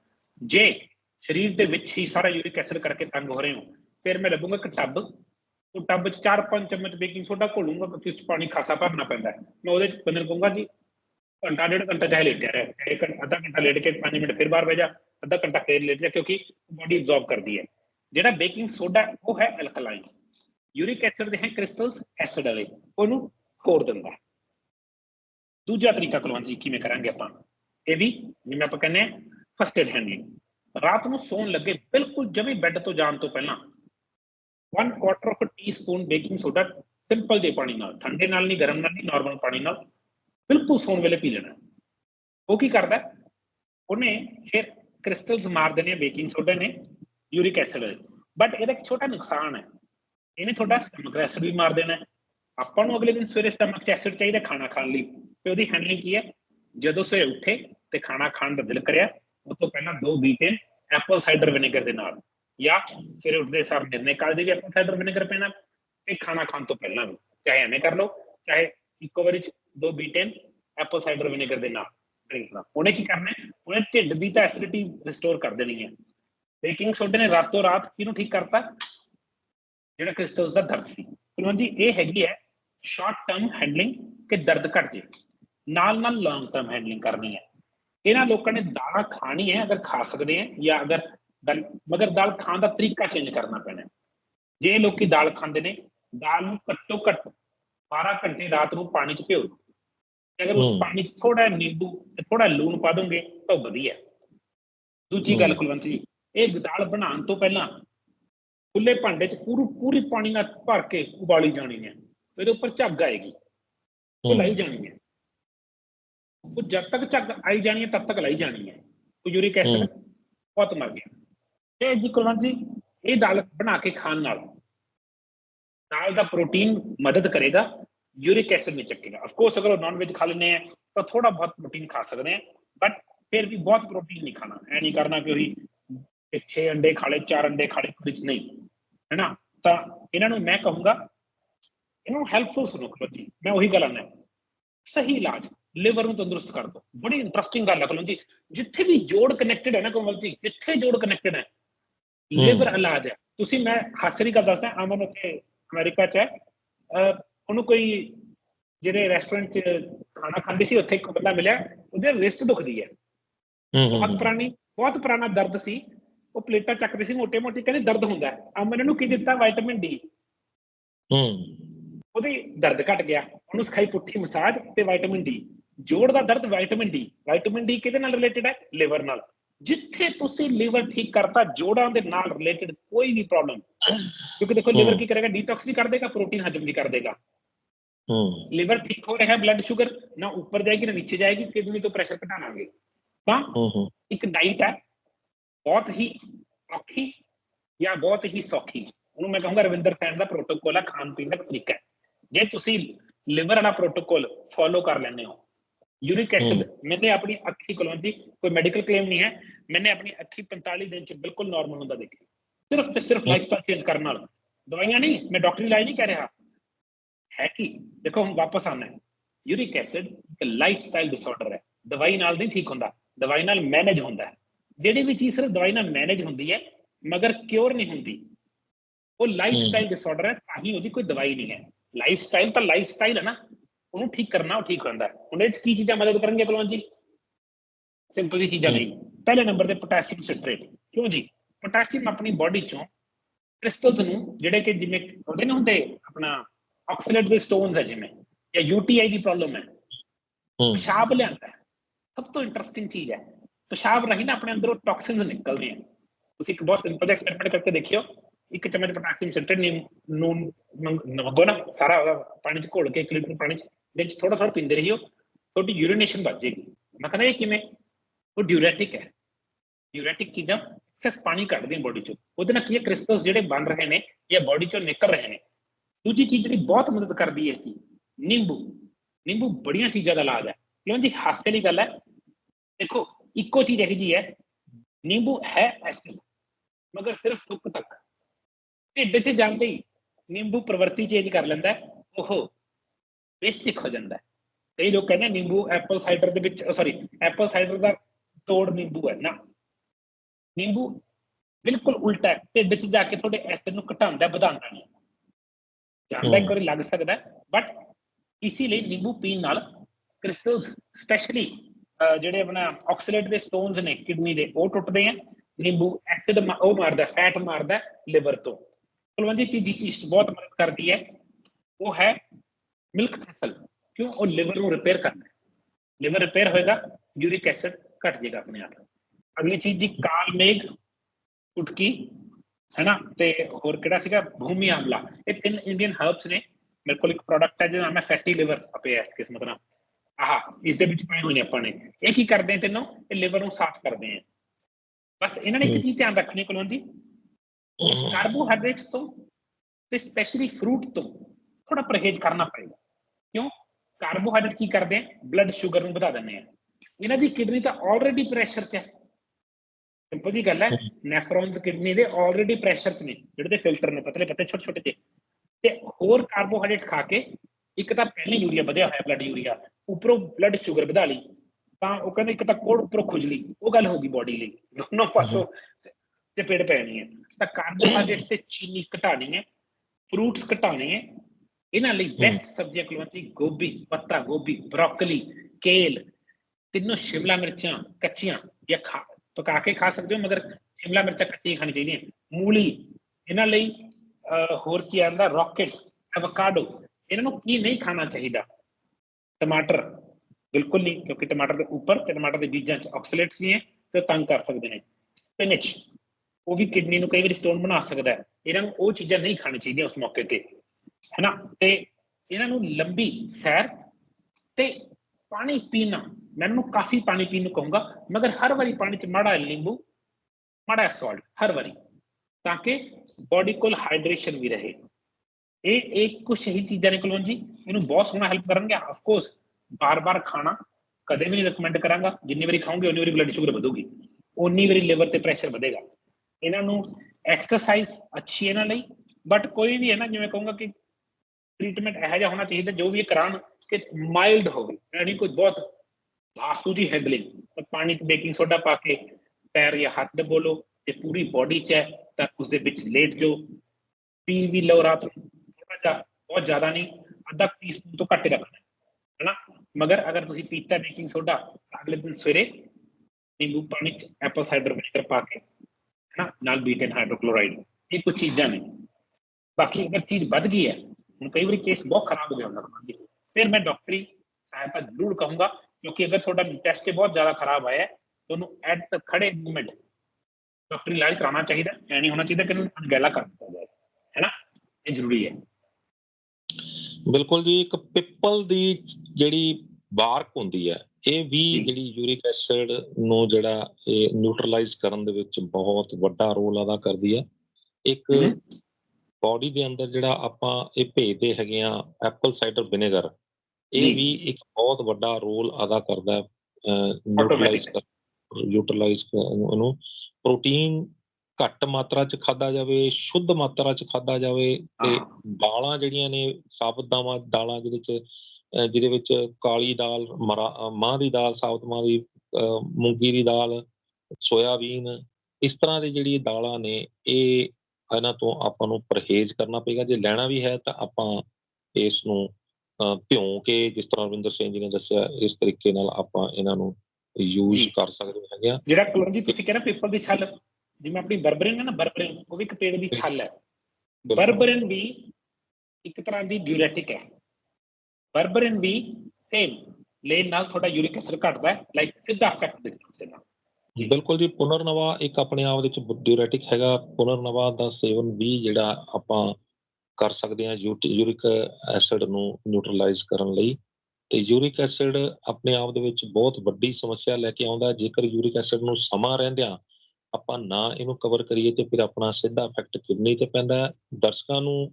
ਜੇ ਸਰੀਰ ਦੇ ਵਿੱਚ ਹੀ ਸਾਰਾ ਯੂਰਿਕ ਐਸਿਡ ਕਰਕੇ ਤੰਗ ਹੋ ਰਹੇ ਹੋ, ਫਿਰ ਮੈਂ ਲੱਭੂੰਗਾ ਇੱਕ ਟੱਬ। ਉਹ ਟੱਬ 'ਚ 4-5 ਚਮਚ ਬੇਕਿੰਗ ਸੋਡਾ ਘੋਲੂੰਗਾ, ਕਿਉਂਕਿ ਉਸ 'ਚ ਪਾਣੀ ਖਾਸਾ ਭਰਨਾ ਪੈਂਦਾ ਹੈ। ਮੈਂ ਉਹਦੇ 'ਚ ਬੰਦੇ ਨੂੰ ਕਹੂੰਗਾ ਜੀ। ਘੰਟਾ, ਡੇਢ ਘੰਟਾ ਚਾਹੇ ਲੇਟਿਆ ਰਹੇ ਇੱਕ ਘੰਟਾ, ਅੱਧਾ ਘੰਟਾ ਲੇਟ ਕੇ 5 ਮਿੰਟ ਫਿਰ ਬਾਹਰ ਬਹਿ ਜਾ, ਅੱਧਾ ਘੰਟਾ ਫਿਰ ਲੇਟ ਜਾ, ਕਿਉਂਕਿ ਬਾਡੀ ਅਬਜ਼ੌਰਬ ਕਰਦੀ ਹੈ। ਜਿਹੜਾ ਬੇਕਿੰਗ ਸੋਡਾ ਉਹ ਹੈ ਐਲਕਲਾਈਨ ਯੂਰਿਕ ਐਸਿਡ ਦੇ ਹੈ ਕ੍ਰਿਸਟਲਸ, ਐਸਿਡ ਵਾਲੇ। ਉਹਨੂੰ ਖੋਰ ਦਿੰਦਾ ਦੂਜਾ ਤਰੀਕਾ ਕੁਲਵੰਤ ਜੀ, ਕਿਵੇਂ ਕਰਾਂਗੇ ਆਪਾਂ? ਇਹ ਵੀ ਜਿਵੇਂ ਆਪਾਂ ਕਹਿੰਦੇ ਆ ਫਸਟ ਏਡ ਹੈਂਡਲਿੰਗ ਰਾਤ ਨੂੰ ਸੌਣ ਲੱਗੇ ਬਿਲਕੁਲ ਜਮੇ ਬੈੱਡ ਤੋਂ ਜਾਣ ਤੋਂ ਪਹਿਲਾਂ 1 quarter of teaspoon baking soda simple ਦੇ ਪਾਣੀ ਨਾਲ, ਠੰਡੇ ਨਾਲ ਨਹੀਂ, ਗਰਮ ਨਾਲ ਨਹੀਂ ਨਾਰਮਲ ਪਾਣੀ ਨਾਲ ਬਿਲਕੁਲ ਸੌਣ ਵੇਲੇ ਪੀ ਲੈਣਾ। ਉਹ ਕੀ ਕਰਦਾ ਉਹਨੇ ਫਿਰ ਕ੍ਰਿਸਟਲਸ ਮਾਰ ਦੇਣੇ ਬੇਕਿੰਗ ਸੋਡਾ ਨੇ। Uric acid. ਬਟ ਇਹਦਾ ਇੱਕ ਛੋਟਾ ਨੁਕਸਾਨ ਹੈ। ਇਹਨੇ ਤੁਹਾਡਾ ਸਟਮਕ ਐਸਿਡ ਵੀ ਮਾਰ ਦੇਣਾ ਆਪਾਂ ਨੂੰ ਅਗਲੇ ਦਿਨ ਸਵੇਰੇ ਸਟਮਕ ਚ ਐਸਿਡ ਚਾਹੀਦਾ ਖਾਣਾ ਖਾਣ ਲਈ। ਤੇ ਉਹਦੀ ਹੈਂਡਲਿੰਗ ਕੀ ਹੈ? ਜਦੋਂ ਸਵੇਰੇ ਉੱਠੇ ਤੇ ਖਾਣਾ ਖਾਣ ਦਾ ਦਿਲ ਕਰਿਆ, ਉਹ ਤੋਂ ਪਹਿਲਾਂ ਦੋ ਬੀਟੇ ਐਪਲ ਸਾਈਡਰ ਵਿਨੇਗਰ ਦੇ ਨਾਲ। ਜਾਂ ਸਵੇਰੇ ਉੱਠਦੇ ਸਾਰ ਨਿਰਣੇ ਕਾਲਦੇ ਵੀ ਐਪਲ ਸਾਈਡਰ ਵਿਨੇਗਰ ਪੈਣਾ ਤੇ ਖਾਣਾ ਖਾਣ ਤੋਂ ਪਹਿਲਾਂ ਵੀ। ਚਾਹੇ ਐਵੇਂ ਕਰ ਲਓ, ਚਾਹੇ ਇੱਕੋ ਵਾਰੀ ਚ ਦੋ ਬੀਟੇ ਐਪਲ ਸਾਈਡਰ ਵਿਨੇਗਰ ਦੇ ਨਾਲ ਡਰਿੰਕ ਨਾਲ ਉਹਨੇ ਕੀ ਕਰਨਾ ਉਹਨੇ ਢਿੱਡ ਦੀ ਤਾਂ ਐਸਿਡਿਟੀ ਰਿਸਟੋਰ ਕਰ ਦੇਣੀ ਹੈ। ਬੇਕਿੰਗ ਸੋਡੇ ਨੇ ਰਾਤੋਂ ਰਾਤ ਕਿਹਨੂੰ ਠੀਕ ਕਰਤਾ ਜਿਹੜਾ ਕ੍ਰਿਸਟਲਸ ਦਾ ਦਰਦ ਸੀ ਕੁਲਵੰਤ ਜੀ ਇਹ ਹੈਗੀ ਹੈ ਸ਼ਾਰਟ ਟਰਮ ਹੈਂਡਲਿੰਗ ਕਿ ਦਰਦ ਘਟ ਜੇ ਨਾਲ ਨਾਲ ਲੌਂਗ ਟਰਮ ਹੈਂਡਲਿੰਗ ਕਰਨੀ ਹੈ ਇਹਨਾਂ ਲੋਕਾਂ ਨੇ ਦਾਲਾਂ ਖਾਣੀ ਹੈ ਅਗਰ ਖਾ ਸਕਦੇ ਹੈ ਜਾਂ ਅਗਰ ਮਗਰ ਦਾਲ ਖਾਣ ਦਾ ਤਰੀਕਾ ਚੇਂਜ ਕਰਨਾ ਪੈਣਾ। ਜੇ ਲੋਕੀ ਦਾਲ ਖਾਂਦੇ ਨੇ ਦਾਲ ਨੂੰ ਘੱਟੋ ਘੱਟ 12 ਘੰਟੇ ਰਾਤ ਨੂੰ ਪਾਣੀ 'ਚ ਭਿਓ ਦਿਓ ਅਗਰ ਉਸ। ਪਾਣੀ 'ਚ ਥੋੜਾ ਨਿੰਬੂ ਤੇ ਥੋੜਾ ਲੂਣ ਪਾ ਦੋਗੇ ਤਾਂ ਵਧੀਆ। ਦੂਜੀ ਗੱਲ। ਕੁਲਵੰਤ ਜੀ ਇਹ ਦਾਲ ਬਣਾਉਣ ਤੋਂ ਪਹਿਲਾਂ ਖੁੱਲੇ ਭਾਂਡੇ 'ਚ ਪੂਰੀ ਪੂਰੀ ਪਾਣੀ ਨਾਲ ਭਰ ਕੇ ਉਬਾਲੀ ਜਾਣੀ ਹੈ। ਇਹਦੇ ਉੱਪਰ ਝੱਗ ਆਏਗੀ ਉਹ ਲਾਈ ਜਾਣੀ ਹੈ। ਉਹ ਜਦ ਤੱਕ ਝੱਗ ਆਈ ਜਾਣੀ ਹੈ ਤਦ ਤੱਕ ਲਾਈ ਜਾਣੀ ਹੈ। ਉਹ ਯੂਰਿਕ ਐਸਿਡ ਬਹੁਤ ਮਰ ਗਿਆ। ਇਹ ਜੀ ਕੁਲਵੰਤ ਜੀ ਇਹ ਦਾਲ ਬਣਾ ਕੇ ਖਾਣ ਨਾਲ ਦਾਲ ਦਾ ਪ੍ਰੋਟੀਨ ਮਦਦ ਕਰੇਗਾ ਯੂਰਿਕ ਐਸਿਡ ਨਹੀਂ ਚੱਕੇਗਾ। ਆਫ ਕੋਰਸ ਅਗਰ ਉਹ ਨਾਨ ਵੈਜ ਖਾ ਲੈਂਦੇ ਆ ਤਾਂ ਥੋੜਾ ਬਹੁਤ ਪ੍ਰੋਟੀਨ ਖਾ ਸਕਦੇ ਆ ਬਟ ਫਿਰ ਵੀ ਬਹੁਤ ਪ੍ਰੋਟੀਨ ਨਹੀਂ ਖਾਣਾ। ਐ ਨਹੀਂ ਕਰਨਾ ਕਿ ਉਹੀ 6 ਅੰਡੇ ਖਾ ਲਏ 4 ਅੰਡੇ ਖਾ ਲਏ ਕੁਝ ਨਹੀਂ। ਹੈਨਾ? ਤਾਂ ਇਹਨਾਂ ਨੂੰ ਮੈਂ ਕਹੂੰਗਾ ਇਹਨੂੰ ਹੈਲਪਫੁਲ ਸੁਣੋ ਜੀ। ਮੈਂ ਉਹੀ ਗੱਲ ਆਣਾ ਸਹੀ ਇਲਾਜ ਲਿਵਰ ਨੂੰ ਤੰਦਰੁਸਤ ਕਰ ਦੋ ਬੜੀ ਇੰਟਰਸਟਿੰਗ ਗੱਲ ਹੈ ਕਲੋ ਜੀ। ਜਿੱਥੇ ਵੀ ਜੋੜ ਕਨੈਕਟਡ ਹੈ ਨਾ ਕਮਲ ਜੀ ਜਿੱਥੇ ਜੋੜ ਕਨੈਕਟਡ ਹੈ ਲਿਵਰ ਇਲਾਜ ਹੈ। ਤੁਸੀਂ ਮੈਂ ਹਾਸਰੀ ਗੱਲ ਦੱਸਦਾ ਅਮਨ ਉੱਥੇ ਅਮਰੀਕਾ ਚ ਹੈ। ਉਹਨੂੰ ਕੋਈ ਜਿਹੜੇ ਰੈਸਟੋਰੈਂਟ ਚ ਖਾਣਾ ਖਾਂਦੇ ਸੀ ਉੱਥੇ ਇੱਕ ਬੰਦਾ ਮਿਲਿਆ ਉਹਦੇ ਰਿਸਟ ਦੁਖਦੀ ਹੈ ਹੂੰ ਬਹੁਤ ਹੂੰ। ਪੁਰਾਣੀ ਬਹੁਤ ਪੁਰਾਣਾ ਦਰਦ ਸੀ। ਉਹ ਪਲੇਟਾਂ ਚੱਕਦੇ ਸੀ ਮੋਟੇ ਮੋਟੇ ਕਹਿੰਦੇ ਦਰਦ ਹੁੰਦਾ ਅਮਨ ਨੂੰ ਕੀ ਦਿੱਤਾ? ਵਿਟਾਮਿਨ ਡੀ ਹੂੰ। ਉਹਦੀ ਦਰਦ ਘਟ ਗਿਆ। ਉਹਨੂੰ ਸਿਖਾਈ ਪੁੱਠੀ ਮਸਾਜ ਤੇ ਵਿਟਾਮਿਨ ਡੀ ਜੋੜ ਦਾ ਦਰਦ ਵਿਟਾਮਿਨ ਡੀ ਵਿਟਾਮਿਨ ਡੀ ਕਿਹਦੇ ਨਾਲ ਰਿਲੇਟਡ ਹੈ? ਲਿਵਰ ਨਾਲ। ਜਿੱਥੇ ਤੁਸੀਂ ਲਿਵਰ ਠੀਕ ਕਰਤਾ ਜੋੜਾਂ ਦੇ ਨਾਲ ਰਿਲੇਟਡ ਕੋਈ ਵੀ ਪ੍ਰੋਬਲਮ ਕਿਉਂਕਿ ਦੇਖੋ ਲਿਵਰ। ਕੀ ਕਰੇਗਾ? ਡੀਟੌਕਸ ਵੀ ਕਰ ਦੇਗਾ ਪ੍ਰੋਟੀਨ ਹਜਮ ਵੀ ਕਰ ਦੇਗਾ। ਹੂੰ। ਲਿਵਰ ਠੀਕ ਹੋ ਰਿਹਾ ਹੈ ਬਲੱਡ ਸ਼ੂਗਰ ਨਾ ਉੱਪਰ ਜਾਏਗੀ ਨਾ ਨੀਚੇ ਜਾਏਗੀ ਕਿਡਨੀ ਤੋਂ ਪ੍ਰੈਸ਼ਰ ਘਟਾਵਾਂਗੇ। ਤਾਂ ਹੂੰ ਹੂੰ। ਇੱਕ ਡਾਈਟ ਹੈ ਬਹੁਤ ਹੀ ਔਖੀ ਜਾਂ ਬਹੁਤ ਹੀ ਸੌਖੀ ਉਹਨੂੰ ਮੈਂ ਕਹੂੰਗਾ ਰਵਿੰਦਰ ਸੈਨ ਦਾ ਪ੍ਰੋਟੋਕੋਲ ਹੈ ਖਾਣ ਪੀਣ ਦਾ ਤਰੀਕਾ ਹੈ ਜੇ ਤੁਸੀਂ ਲਿਵਰ ਵਾਲਾ ਪ੍ਰੋਟੋਕੋਲ ਫੋਲੋ ਕਰ ਲੈਂਦੇ ਹੋ ਯੂਰਿਕ ਐਸਿਡ ਮੈਨੇ ਆਪਣੀ ਅੱਖੀ ਕੋਲੋਂ ਜੀ ਕੋਈ ਮੈਡੀਕਲ ਕਲੇਮ ਨਹੀਂ ਹੈ ਮੈਨੇ ਆਪਣੀ ਅੱਖੀ 45 ਦਿਨ ਚ ਬਿਲਕੁਲ ਨਾਰਮਲ ਹੁੰਦਾ ਦੇਖੀ ਸਿਰਫ ਤੇ ਸਿਰਫ ਹਮ। ਲਾਈਫਸਟਾਈਲ ਚੇਂਜ ਕਰਨ ਨਾਲ ਦਵਾਈਆਂ ਨਹੀਂ ਮੈਂ ਡਾਕਟਰੀ ਇਲਾਜ ਨਹੀਂ ਕਹਿ ਰਿਹਾ ਹੈ ਕਿ ਦੇਖੋ ਹੁਣ ਵਾਪਸ ਆਉਣਾ ਹੈ ਯੂਰਿਕ ਐਸਿਡ ਇੱਕ ਲਾਈਫਸਟਾਈਲ ਡਿਸਆਰਡਰ ਹੈ ਦਵਾਈ ਨਾਲ ਨਹੀਂ ਠੀਕ ਹੁੰਦਾ ਦਵਾਈ ਨਾਲ ਮੈਨੇਜ ਹੁੰਦਾ ਹੈ ਜਿਹੜੀ ਵੀ ਚੀਜ਼ ਸਿਰਫ ਦਵਾਈ ਨਾਲ ਮੈਨੇਜ ਹੁੰਦੀ ਹੈ ਮਗਰ ਕਿਉਰ ਨਹੀਂ ਹੁੰਦੀ ਉਹ ਲਾਈਫਸਟਾਈਲ ਡਿਸਆਰਡਰ ਹੈ ਤਾਂ ਹੀ ਉਹਦੀ ਕੋਈ ਦਵਾਈ ਨਹੀਂ ਹੈ ਲਾਈਫਸਟਾਈਲ ਤਾਂ ਲਾਈਫਸਟਾਈਲ ਹੈ ਨਾ ਉਹਨੂੰ ਠੀਕ ਕਰਨਾ ਉਹ ਠੀਕ ਹੁੰਦਾ ਹੈ ਹੁਣ ਇਹ 'ਚ ਕੀ ਚੀਜ਼ਾਂ ਮਦਦ ਕਰਨਗੇ ਪਹਿਲਵਾਨ ਜੀ ਸਿੰਪਲ ਜੀ ਚੀਜ਼ਾਂ ਨਹੀਂ ਪਹਿਲੇ ਨੰਬਰ ਤੇ ਪੋਟਾਸ਼ੀਅਮ ਸਿਟਰੇਟ ਕਿਉਂ ਜੀ ਪੋਟਾਸ਼ੀਅਮ ਆਪਣੀ ਬਾਡੀ ਚੋਂ ਕ੍ਰਿਸਟਲਸ ਨੂੰ ਜਿਹੜੇ ਕਿ ਜਿਵੇਂ ਉਹਦੇ ਨਹੀਂ ਹੁੰਦੇ ਆਪਣਾ ਆਕਸੀਲੇਟ ਦੇ ਸਟੋਨਸ ਹੈ ਜਿਵੇਂ ਜਾਂ ਯੂਟੀਆਈ ਦੀ ਪ੍ਰੋਬਲਮ ਹੈ ਹੂੰ ਪਿਸ਼ਾਬ ਲਿਆਂਦਾ ਹੈ ਸਭ ਤੋਂ ਇੰਟਰਸਟਿੰਗ ਚੀਜ਼ ਹੈ ਪਿਸ਼ਾਬ ਰਾਹੀਂ ਨਾ ਆਪਣੇ ਅੰਦਰੋਂ ਟੌਕਸਿਨਸ ਨਿਕਲਦੇ ਆ ਤੁਸੀਂ ਇੱਕ ਬਹੁਤ ਸਿੰਪਲ ਐਕਸਪੈਰੀਮੈਂਟ ਕਰਕੇ ਦੇਖਿਓ ਇੱਕ ਚਮਚ ਪੋਟਾਸ਼ੀਅਮ ਸਿਟਰੇਟ ਨੂੰ ਨਮਗੋ ਨਾ ਸਾਰਾ ਉਹਦਾ ਪਾਣੀ ਚ ਘੋਲ ਕੇ ਇੱਕ ਲੀਟਰ ਪਾਣੀ ਚ ਦਿਨ ਚ ਥੋੜਾ ਥੋੜਾ ਪੀਂਦੇ ਰਹੀਓ ਤੁਹਾਡੀ ਯੂਰੀਨੇਸ਼ਨ ਵੱਧ ਜਾਏਗੀ ਮੈਂ ਕਹਿੰਦਾ ਇਹ ਕਿਵੇਂ ਉਹ ਡਿਊਰੈਟਿਕ ਹੈ ਡਿਊਰੈਟਿਕ ਚੀਜ਼ਾਂ ਐਕਸੈਸ ਪਾਣੀ ਕੱਢਦੀਆਂ ਬੋਡੀ ਚੋਂ ਉਹਦੇ ਨਾਲ ਕੀ ਹੈ ਕ੍ਰਿਸਟਲਸ ਜਿਹੜੇ ਬਣ ਰਹੇ ਨੇ ਜਾਂ ਬੋਡੀ ਚੋਂ ਨਿਕਲ ਰਹੇ ਨੇ ਦੂਜੀ ਚੀਜ਼ ਜਿਹੜੀ ਬਹੁਤ ਮਦਦ ਕਰਦੀ ਹੈ ਇਸ ਦੀ ਨਿੰਬੂ ਨਿੰਬੂ ਬੜੀਆਂ ਚੀਜ਼ਾਂ ਦਾ ਇਲਾਜ ਹੈ ਕਿਉਂ ਜੀ ਹਾਸੇ ਦੀ ਗੱਲ ਹੈ ਦੇਖੋ ਇੱਕੋ ਚੀਜ਼ ਇਹੀ ਜੀ ਹੈ, ਨਿੰਬੂ ਹੈ ਐਸਿਡ ਮਗਰ ਸਿਰਫ ਤੁਕ ਤੱਕ। ਢਿੱਡ 'ਚ ਜਾਂਦੇ ਹੀ ਨਿੰਬੂ ਪ੍ਰਵਰਤੀ ਚੇਂਜ ਕਰ ਲੈਂਦਾ ਉਹ ਬੇਸਿਕ ਹੋ ਜਾਂਦਾ ਕਈ ਲੋਕ ਕਹਿੰਦੇ ਨਿੰਬੂ ਐਪਲ ਸਾਈਡਰ ਦੇ ਵਿੱਚ ਸੌਰੀ ਐਪਲ ਸਾਈਡਰ ਦਾ ਤੋੜ ਨਿੰਬੂ ਹੈ, ਨਾ। ਨਿੰਬੂ ਬਿਲਕੁਲ ਉਲਟਾ ਹੈ, ਢਿੱਡ 'ਚ ਜਾ ਕੇ ਤੁਹਾਡੇ ਐਸਿਡ ਨੂੰ ਘਟਾਉਂਦਾ ਵਧਾਉਂਦਾ ਨਹੀਂ। ਜਾਂਦਾ ਇੱਕ ਵਾਰੀ ਲੱਗ ਸਕਦਾ ਬਟ ਇਸੇ ਲਈ ਨਿੰਬੂ ਪੀਣ ਨਾਲ ਕ੍ਰਿਸਟਲਸ ਸਪੈਸ਼ਲੀ ਜਿਹੜੇ ਆਪਣਾ ਆਕਸੀਲੇਟ ਦੇ ਸਟੋਨਸ ਨੇ, ਕਿਡਨੀ ਦੇ, ਉਹ ਟੁੱਟਦੇ ਆ, ਨਿੰਬੂ ਐਸਿਡ ਉਹ ਮਾਰਦਾ ਫੈਟ ਮਾਰਦਾ ਲਿਵਰ ਤੋਂ। ਕੁਲਵੰਜੀ ਤੀਜੀ ਚੀਜ਼ ਬਹੁਤ ਮਦਦ ਕਰਦੀ ਹੈ, ਉਹ ਹੈ ਮਿਲਕ ਥੈਸਲ ਕਿਉਂ? ਉਹ ਲਿਵਰ ਨੂੰ ਰਿਪੇਅਰ ਕਰਦਾ ਹੈ। ਲਿਵਰ ਰਿਪੇਅਰ ਹੋਏਗਾ ਯੂਰਿਕ ਐਸਿਡ ਘਟ ਜਾਏਗਾ ਆਪਣੇ ਆਪ। ਅਗਲੀ ਚੀਜ਼ ਜੀ, ਕਾਲ ਮੇਘ ਉਟਕੀ ਹੈ ਨਾ ਤੇ ਹੋਰ ਕਿਹੜਾ ਸੀਗਾ? ਭੂਮੀ ਆਮਲਾ ਇਹ ਤਿੰਨ ਇੰਡੀਅਨ ਹਰਬਸ ਨੇ। ਮੇਰੇ ਕੋਲ ਇੱਕ ਪ੍ਰੋਡਕਟ ਹੈ ਜਿਹਦਾ ਨਾਮ ਹੈ ਫੈਟੀ ਲਿਵਰ ਆਪੇ ਹੈ ਕਿਸਮਤ ਨਾਲ। ਆਹ ਇਸ ਦੇ ਵਿੱਚ ਪਾਏ ਹੋਏ ਨੇ ਆਪਾਂ ਨੇ। ਇਹ ਕੀ ਕਰਦੇ ਆ ਤੈਨੂੰ? ਇਹ ਲਿਵਰ ਨੂੰ ਸਾਫ਼ ਕਰਦੇ ਆ। ਬਸ ਇਹਨਾਂ ਨੇ ਇੱਕ। ਚੀਜ਼ ਧਿਆਨ ਰੱਖਣੀ ਕੋਲੋਂ ਜੀ। ਕਾਰਬੋਹਾਈਡਰੇਟਸ ਤੋਂ ਤੇ ਸਪੈਸ਼ਲੀ ਫਰੂਟ ਤੋਂ ਥੋੜਾ ਪਰਹੇਜ਼ ਕਰਨਾ ਪਏਗਾ। ਕਿਉਂ? ਕਾਰਬੋਹਾਈਡਰੇਟ ਕੀ ਕਰਦੇ ਆ? ਬਲੱਡ ਸ਼ੂਗਰ ਨੂੰ ਵਧਾ ਦਿੰਦੇ ਆ। ਇਹਨਾਂ ਦੀ ਕਿਡਨੀ ਤਾਂ ਆਲਰੇਡੀ ਪ੍ਰੈਸ਼ਰ 'ਚ ਹੈ। ਸਿੰਪਲ ਜੀ ਗੱਲ ਹੈ। ਨੈਫਰੋਨਸ ਕਿਡਨੀ ਦੇ ਆਲਰੇਡੀ ਪ੍ਰੈਸ਼ਰ 'ਚ ਨੇ ਜਿਹੜੇ ਦੇ ਫਿਲਟਰ ਨੇ ਪਤਲੇ ਪਤਲੇ ਛੋਟੇ ਛੋਟੇ ਤੇ ਹੋਰ ਕਾਰਬੋਹਾਈਡਰੇਟ ਖਾ ਕੇ ਇੱਕ ਤਾਂ ਪਹਿਲੇ ਯੂਰੀਆ ਵਧਿਆ ਹੋਇਆ ਬਲੱਡ ਯੂਰੀਆ। ਉੱਪਰੋਂ ਬਲੱਡ ਸ਼ੂਗਰ ਵਧਾ ਲਈ ਤਾਂ ਉਹ ਕਹਿੰਦੇ ਇੱਕ ਤਾਂ ਕੋੜ ਉੱਪਰੋਂ ਖੁਜਲੀ ਉਹ ਗੱਲ ਹੋ ਗਈ ਬੋਡੀ ਲਈ ਦੋਨੋਂ ਪਾਸੋਂ ਤੇ ਪੇੜ ਪੈਣੀ ਹੈ। ਤਾਂ ਕਾਰਬੋਹਾਈਡਰੇਟ ਤੇ ਚੀਨੀ ਘਟਾਣੀ ਹੈ ਫਰੂਟਸ ਘਟਾਣੇ ਹੈ ਇਹਨਾਂ ਲਈ ਬੈਸਟ ਸਬਜ਼ੀਆਂ ਕੁਲਵੰਤੀ ਗੋਭੀ ਪੱਤਾ ਗੋਭੀ ਬ੍ਰੋਕਲੀ ਕੇਲ ਤਿੰਨੋਂ ਸ਼ਿਮਲਾ ਮਿਰਚਾਂ ਕੱਚੀਆਂ ਜਾਂ ਖਾ ਪਕਾ ਕੇ ਖਾ ਸਕਦੇ ਹੋ ਮਗਰ ਸ਼ਿਮਲਾ ਮਿਰਚਾਂ ਕੱਚੀਆਂ ਖਾਣੀ ਚਾਹੀਦੀਆਂ ਮੂਲੀ ਇਹਨਾਂ ਲਈ ਹੋਰ ਕੀ ਆਂਦਾ ਰੌਕਟ ਐਵੋਕਾਡੋ ਇਹਨਾਂ ਨੂੰ ਕੀ ਨਹੀਂ ਖਾਣਾ ਚਾਹੀਦਾ? ਟਮਾਟਰ ਬਿਲਕੁਲ ਨਹੀਂ, ਕਿਉਂਕਿ ਟਮਾਟਰ ਦੇ ਉੱਪਰ ਤੇ ਟਮਾਟਰ ਦੇ ਬੀਜਾਂ 'ਚ ਆਕਸੀਲੇਟਸ ਵੀ ਹੈ ਤੇ ਉਹ ਤੰਗ ਕਰ ਸਕਦੇ ਨੇ। ਸਪਿਨਚ ਉਹ ਵੀ ਕਿਡਨੀ ਨੂੰ ਕਈ ਵਾਰੀ ਸਟੋਨ ਬਣਾ ਸਕਦਾ ਹੈ। ਇਹਨਾਂ ਨੂੰ ਉਹ ਚੀਜ਼ਾਂ ਨਹੀਂ ਖਾਣੀ ਚਾਹੀਦੀਆਂ ਉਸ ਮੌਕੇ ਤੇ, ਹੈਨਾ? ਤੇ ਇਹਨਾਂ ਨੂੰ ਲੰਬੀ ਸੈਰ ਤੇ ਪਾਣੀ ਪੀਣਾ, ਮੈਂ ਇਹਨਾਂ ਨੂੰ ਕਾਫੀ ਪਾਣੀ ਪੀਣ ਨੂੰ ਕਹੂੰਗਾ, ਮਗਰ ਹਰ ਵਾਰੀ ਪਾਣੀ 'ਚ ਮਾੜਾ ਜਿਹਾ ਨਿੰਬੂ, ਮਾੜਾ ਸਾਲਟ ਹਰ ਵਾਰੀ, ਤਾਂ ਕਿ ਬੋਡੀ ਕੋਲ ਹਾਈਡਰੇਸ਼ਨ ਵੀ ਰਹੇ। ਇਹ ਇਹ ਕੁਝ ਹੀ ਚੀਜ਼ਾਂ ਨੇ ਕਲੋਨ ਜੀ ਇਹਨੂੰ ਬਹੁਤ ਸੋਹਣਾ ਹੈਲਪ ਕਰਨਗੇ ਆਫ ਕੋਰਸ ਬਾਰ-ਬਾਰ ਖਾਣਾ ਕਦੇ ਵੀ ਨਹੀਂ ਰეკਮੈਂਡ ਕਰਾਂਗਾ ਜਿੰਨੀ ਵਾਰੀ ਖਾਓਗੇ ਉਨੀ ਵਾਰੀ ਬਲੱਡ ਸ਼ੂਗਰ ਵਧੂਗੀ ਉਨੀ ਵਾਰੀ ਲਿਵਰ ਤੇ ਪ੍ਰੈਸ਼ਰ ਵਧੇਗਾ ਇਹਨਾਂ ਨੂੰ ਐਕਸਰਸਾਈਜ਼ ਅੱਛੀ ਇਹਨਾਂ ਲਈ ਬਟ ਕੋਈ ਵੀ ਹੈ ਨਾ ਜਿਵੇਂ ਕਹੂੰਗਾ ਕਿ ਟ੍ਰੀਟਮੈਂਟ ਇਹੋ ਜਿਹਾ ਹੋਣਾ ਚਾਹੀਦਾ ਜੋ ਵੀ ਇਹ ਕਰਾਉਣ ਕਿ ਮਾਈਲਡ ਹੋਵੇ ਯਾਨੀ ਕੋਈ ਬਹੁਤ ਆਸੂ ਦੀ ਹੈਂਡਲਿੰਗ ਪਾਣੀ ਤੇ ਬੇਕਿੰਗ ਸੋਡਾ ਪਾ ਕੇ ਪੈਰ ਜਾਂ ਹੱਥ ਡਬੋਲੋ ਤੇ ਪੂਰੀ ਬਾਡੀ ਚ ਹੈ ਤਾਂ ਉਸ ਦੇ ਵਿੱਚ ਲੇਟ ਜੋ ਪੀ ਵੀ ਲਓ ਰਾਤ ਨੂੰ ਥੋੜਾ ਜਿਹਾ ਬਹੁਤ ਜ਼ਿਆਦਾ ਨਹੀਂ ਅੱਧਾ ਟੀਸਪੂਨ ਤੋਂ ਘੱਟ ਹੀ ਰੱਖਣਾ ਹੈ ਹੈਨਾ ਮਗਰ ਅਗਰ ਤੁਸੀਂ ਪੀਤਾ ਬੇਕਿੰਗ ਸੋਡਾ ਤਾਂ ਅਗਲੇ ਦਿਨ ਸਵੇਰੇ ਨਿੰਬੂ ਪਾਣੀ ਚ ਐਪਲ ਸਾਈਡਰ ਵਿਨੇਗਰ ਪਾ ਕੇ ਹੈਨਾ ਨਾਲ ਬੀਟਨ ਹਾਈਡਰੋਕਲੋਰਾਈਡ ਇਹ ਕੁਝ ਚੀਜ਼ਾਂ ਨੇ ਬਾਕੀ ਅਗਰ ਚੀਜ਼ ਵੱਧ ਗਈ ਹੈ ਹੁਣ ਕਈ ਵਾਰੀ ਕੇਸ ਬਹੁਤ ਖਰਾਬ ਹੋ ਗਿਆ ਹੁੰਦਾ ਹੈ ਜੀ ਫਿਰ ਮੈਂ ਡਾਕਟਰੀ ਸਹਾਇਤਾ ਜ਼ਰੂਰ ਕਹੂੰਗਾ ਕਿਉਂਕਿ ਅਗਰ ਤੁਹਾਡਾ ਟੈਸਟ ਬਹੁਤ ਜ਼ਿਆਦਾ ਖਰਾਬ ਆਇਆ ਹੈ ਤੁਹਾਨੂੰ ਐਟ ਖੜੇ ਮੂਵਮੈਂਟ ਡਾਕਟਰੀ ਇਲਾਜ ਕਰਾਉਣਾ ਚਾਹੀਦਾ ਐ ਨਹੀਂ ਹੋਣਾ ਚਾਹੀਦਾ ਕਿ ਇਹਨੂੰ ਅਣਗਹਿਲਾ ਕਰ ਦਿੱਤਾ ਜਾਏ ਹੈਨਾ ਇਹ ਜ਼ਰੂਰੀ ਹੈ ਬਿਲਕੁਲ ਜੀ ਇੱਕ ਪਿੱਪਲ ਦੀ ਜਿਹੜੀ ਬਾਰਕ ਹੁੰਦੀ ਹੈ ਇਹ ਵੀ। ਜਿਹੜੀ ਯੂਰਿਕ ਐਸਿਡ ਨੂੰ ਜਿਹੜਾ ਇਹ ਨਿਊਟਰਲਾਈਜ਼ ਕਰਨ ਦੇ ਵਿੱਚ ਬਹੁਤ ਵੱਡਾ ਰੋਲ ਅਦਾ ਕਰਦੀ ਹੈ ਇੱਕ। ਬਾਡੀ ਦੇ ਅੰਦਰ ਜਿਹੜਾ ਆਪਾਂ ਇਹ ਭੇਜਦੇ ਹੈਗੇ ਆ ਐਪਲ ਸਾਈਡਰ ਵਿਨੇਗਰ ਇਹ। ਵੀ ਇੱਕ ਬਹੁਤ ਵੱਡਾ ਰੋਲ ਅਦਾ ਕਰਦਾ ਹੈ ਨਿਊਟਰਲਾਈਜ਼ ਯੂਟਿਲਾਈਜ਼ ਉਹਨੂੰ ਪ੍ਰੋਟੀਨ ਘੱਟ ਮਾਤਰਾ ਚ ਖਾਦਾ ਜਾਵੇ ਸ਼ੁੱਧ ਮਾਤਰਾ ਚ ਖਾਦਾ ਜਾਵੇ ਤੇ। ਦਾਲਾਂ ਜਿਹੜੀਆਂ ਨੇ ਸਾਬਤ ਦਾਲਾਂ ਦਾਲਾਂ ਜਿਹਦੇ ਚ ਜਿਹਦੇ ਵਿੱਚ ਕਾਲੀ ਦਾਲ ਮਾਂਹ ਦੀ ਦਾਲ ਸਾਬਤ ਮਾਂਹ ਦੀ ਮੂੰਗੀ ਦੀ ਦਾਲ ਸੋਇਆਬੀਨ ਇਸ ਤਰ੍ਹਾਂ ਦੀ ਜਿਹੜੀ ਦਾਲਾਂ ਨੇ ਇਹ ਇਹਨਾਂ ਤੋਂ ਆਪਾਂ ਨੂੰ ਪਰਹੇਜ਼ ਕਰਨਾ ਪਏਗਾ ਜੇ ਲੈਣਾ ਵੀ ਹੈ ਤਾਂ ਆਪਾਂ ਇਸ ਨੂੰ ਭਿਉਂ ਕੇ ਜਿਸ ਤਰ੍ਹਾਂ ਰਵਿੰਦਰ ਸਿੰਘ ਜੀ ਨੇ ਦੱਸਿਆ ਇਸ ਤਰੀਕੇ ਨਾਲ ਆਪਾਂ ਇਹਨਾਂ ਨੂੰ ਯੂਜ਼। ਕਰ ਸਕਦੇ ਹੈਗੇ ਆ ਜਿਹੜਾ ਕਲੋਂਜੀ ਤੁਸੀਂ ਕਹਿੰਦੇ ਪੀਪਲ ਦੀ ਛੱਲ ਜਿਵੇਂ ਆਪਣੀ ਬਰਬਰਿਨ ਹੈ ਨਾ ਬਰਬਰਿਨ ਉਹ ਵੀ ਇੱਕ ਪੇੜ ਦੀ ਛੱਲ ਹੈ। ਬਰਬਰਿਨ ਵੀ ਇੱਕ ਤਰ੍ਹਾਂ ਦੀ ਡਿਊਰੈਟਿਕ ਹੈ। ਬਰਬਰਿਨ ਵੀ ਸੇਮ ਲੈਣ ਨਾਲ ਤੁਹਾਡਾ ਯੂਰਿਕ ਐਸਿਡ ਘਟਦਾ ਹੈ ਲਾਈਕ ਸਿੱਧਾ ਇਫੈਕਟ ਦਿਖਦਾ ਉਸ ਨਾਲ। ਬਿਲਕੁਲ ਜੀ। ਪੁਨਰਨਵਾ ਇੱਕ ਆਪਣੇ ਆਪ ਵਿੱਚ ਡਿਊਰੈਟਿਕ ਹੈਗਾ। ਪੁਨਰਨਵਾ ਦਾ ਸੇਵਨ ਵੀ ਜਿਹੜਾ ਆਪਾਂ ਕਰ ਸਕਦੇ ਹਾਂ ਯੂਰਿਕ ਐਸਿਡ ਨੂੰ ਨਿਊਟਰਲਾਈਜ਼ ਕਰਨ ਲਈ। ਤੇ ਯੂਰਿਕ ਐਸਿਡ ਆਪਣੇ ਆਪ ਦੇ ਵਿੱਚ ਬਹੁਤ ਵੱਡੀ ਸਮੱਸਿਆ ਲੈ ਕੇ ਆਉਂਦਾ। ਜੇਕਰ ਯੂਰਿਕ ਐਸਿਡ ਨੂੰ ਸਮਾਂ ਰਹਿੰਦਿਆਂ ਆਪਾਂ ਨਾ ਇਹਨੂੰ ਕਵਰ ਕਰੀਏ ਤੇ ਫਿਰ ਆਪਣਾ ਸਿੱਧਾ ਇਫੈਕਟ ਕਿਡਨੀ ਤੇ ਪੈਂਦਾ ਦਰਸ਼ਕਾਂ ਨੂੰ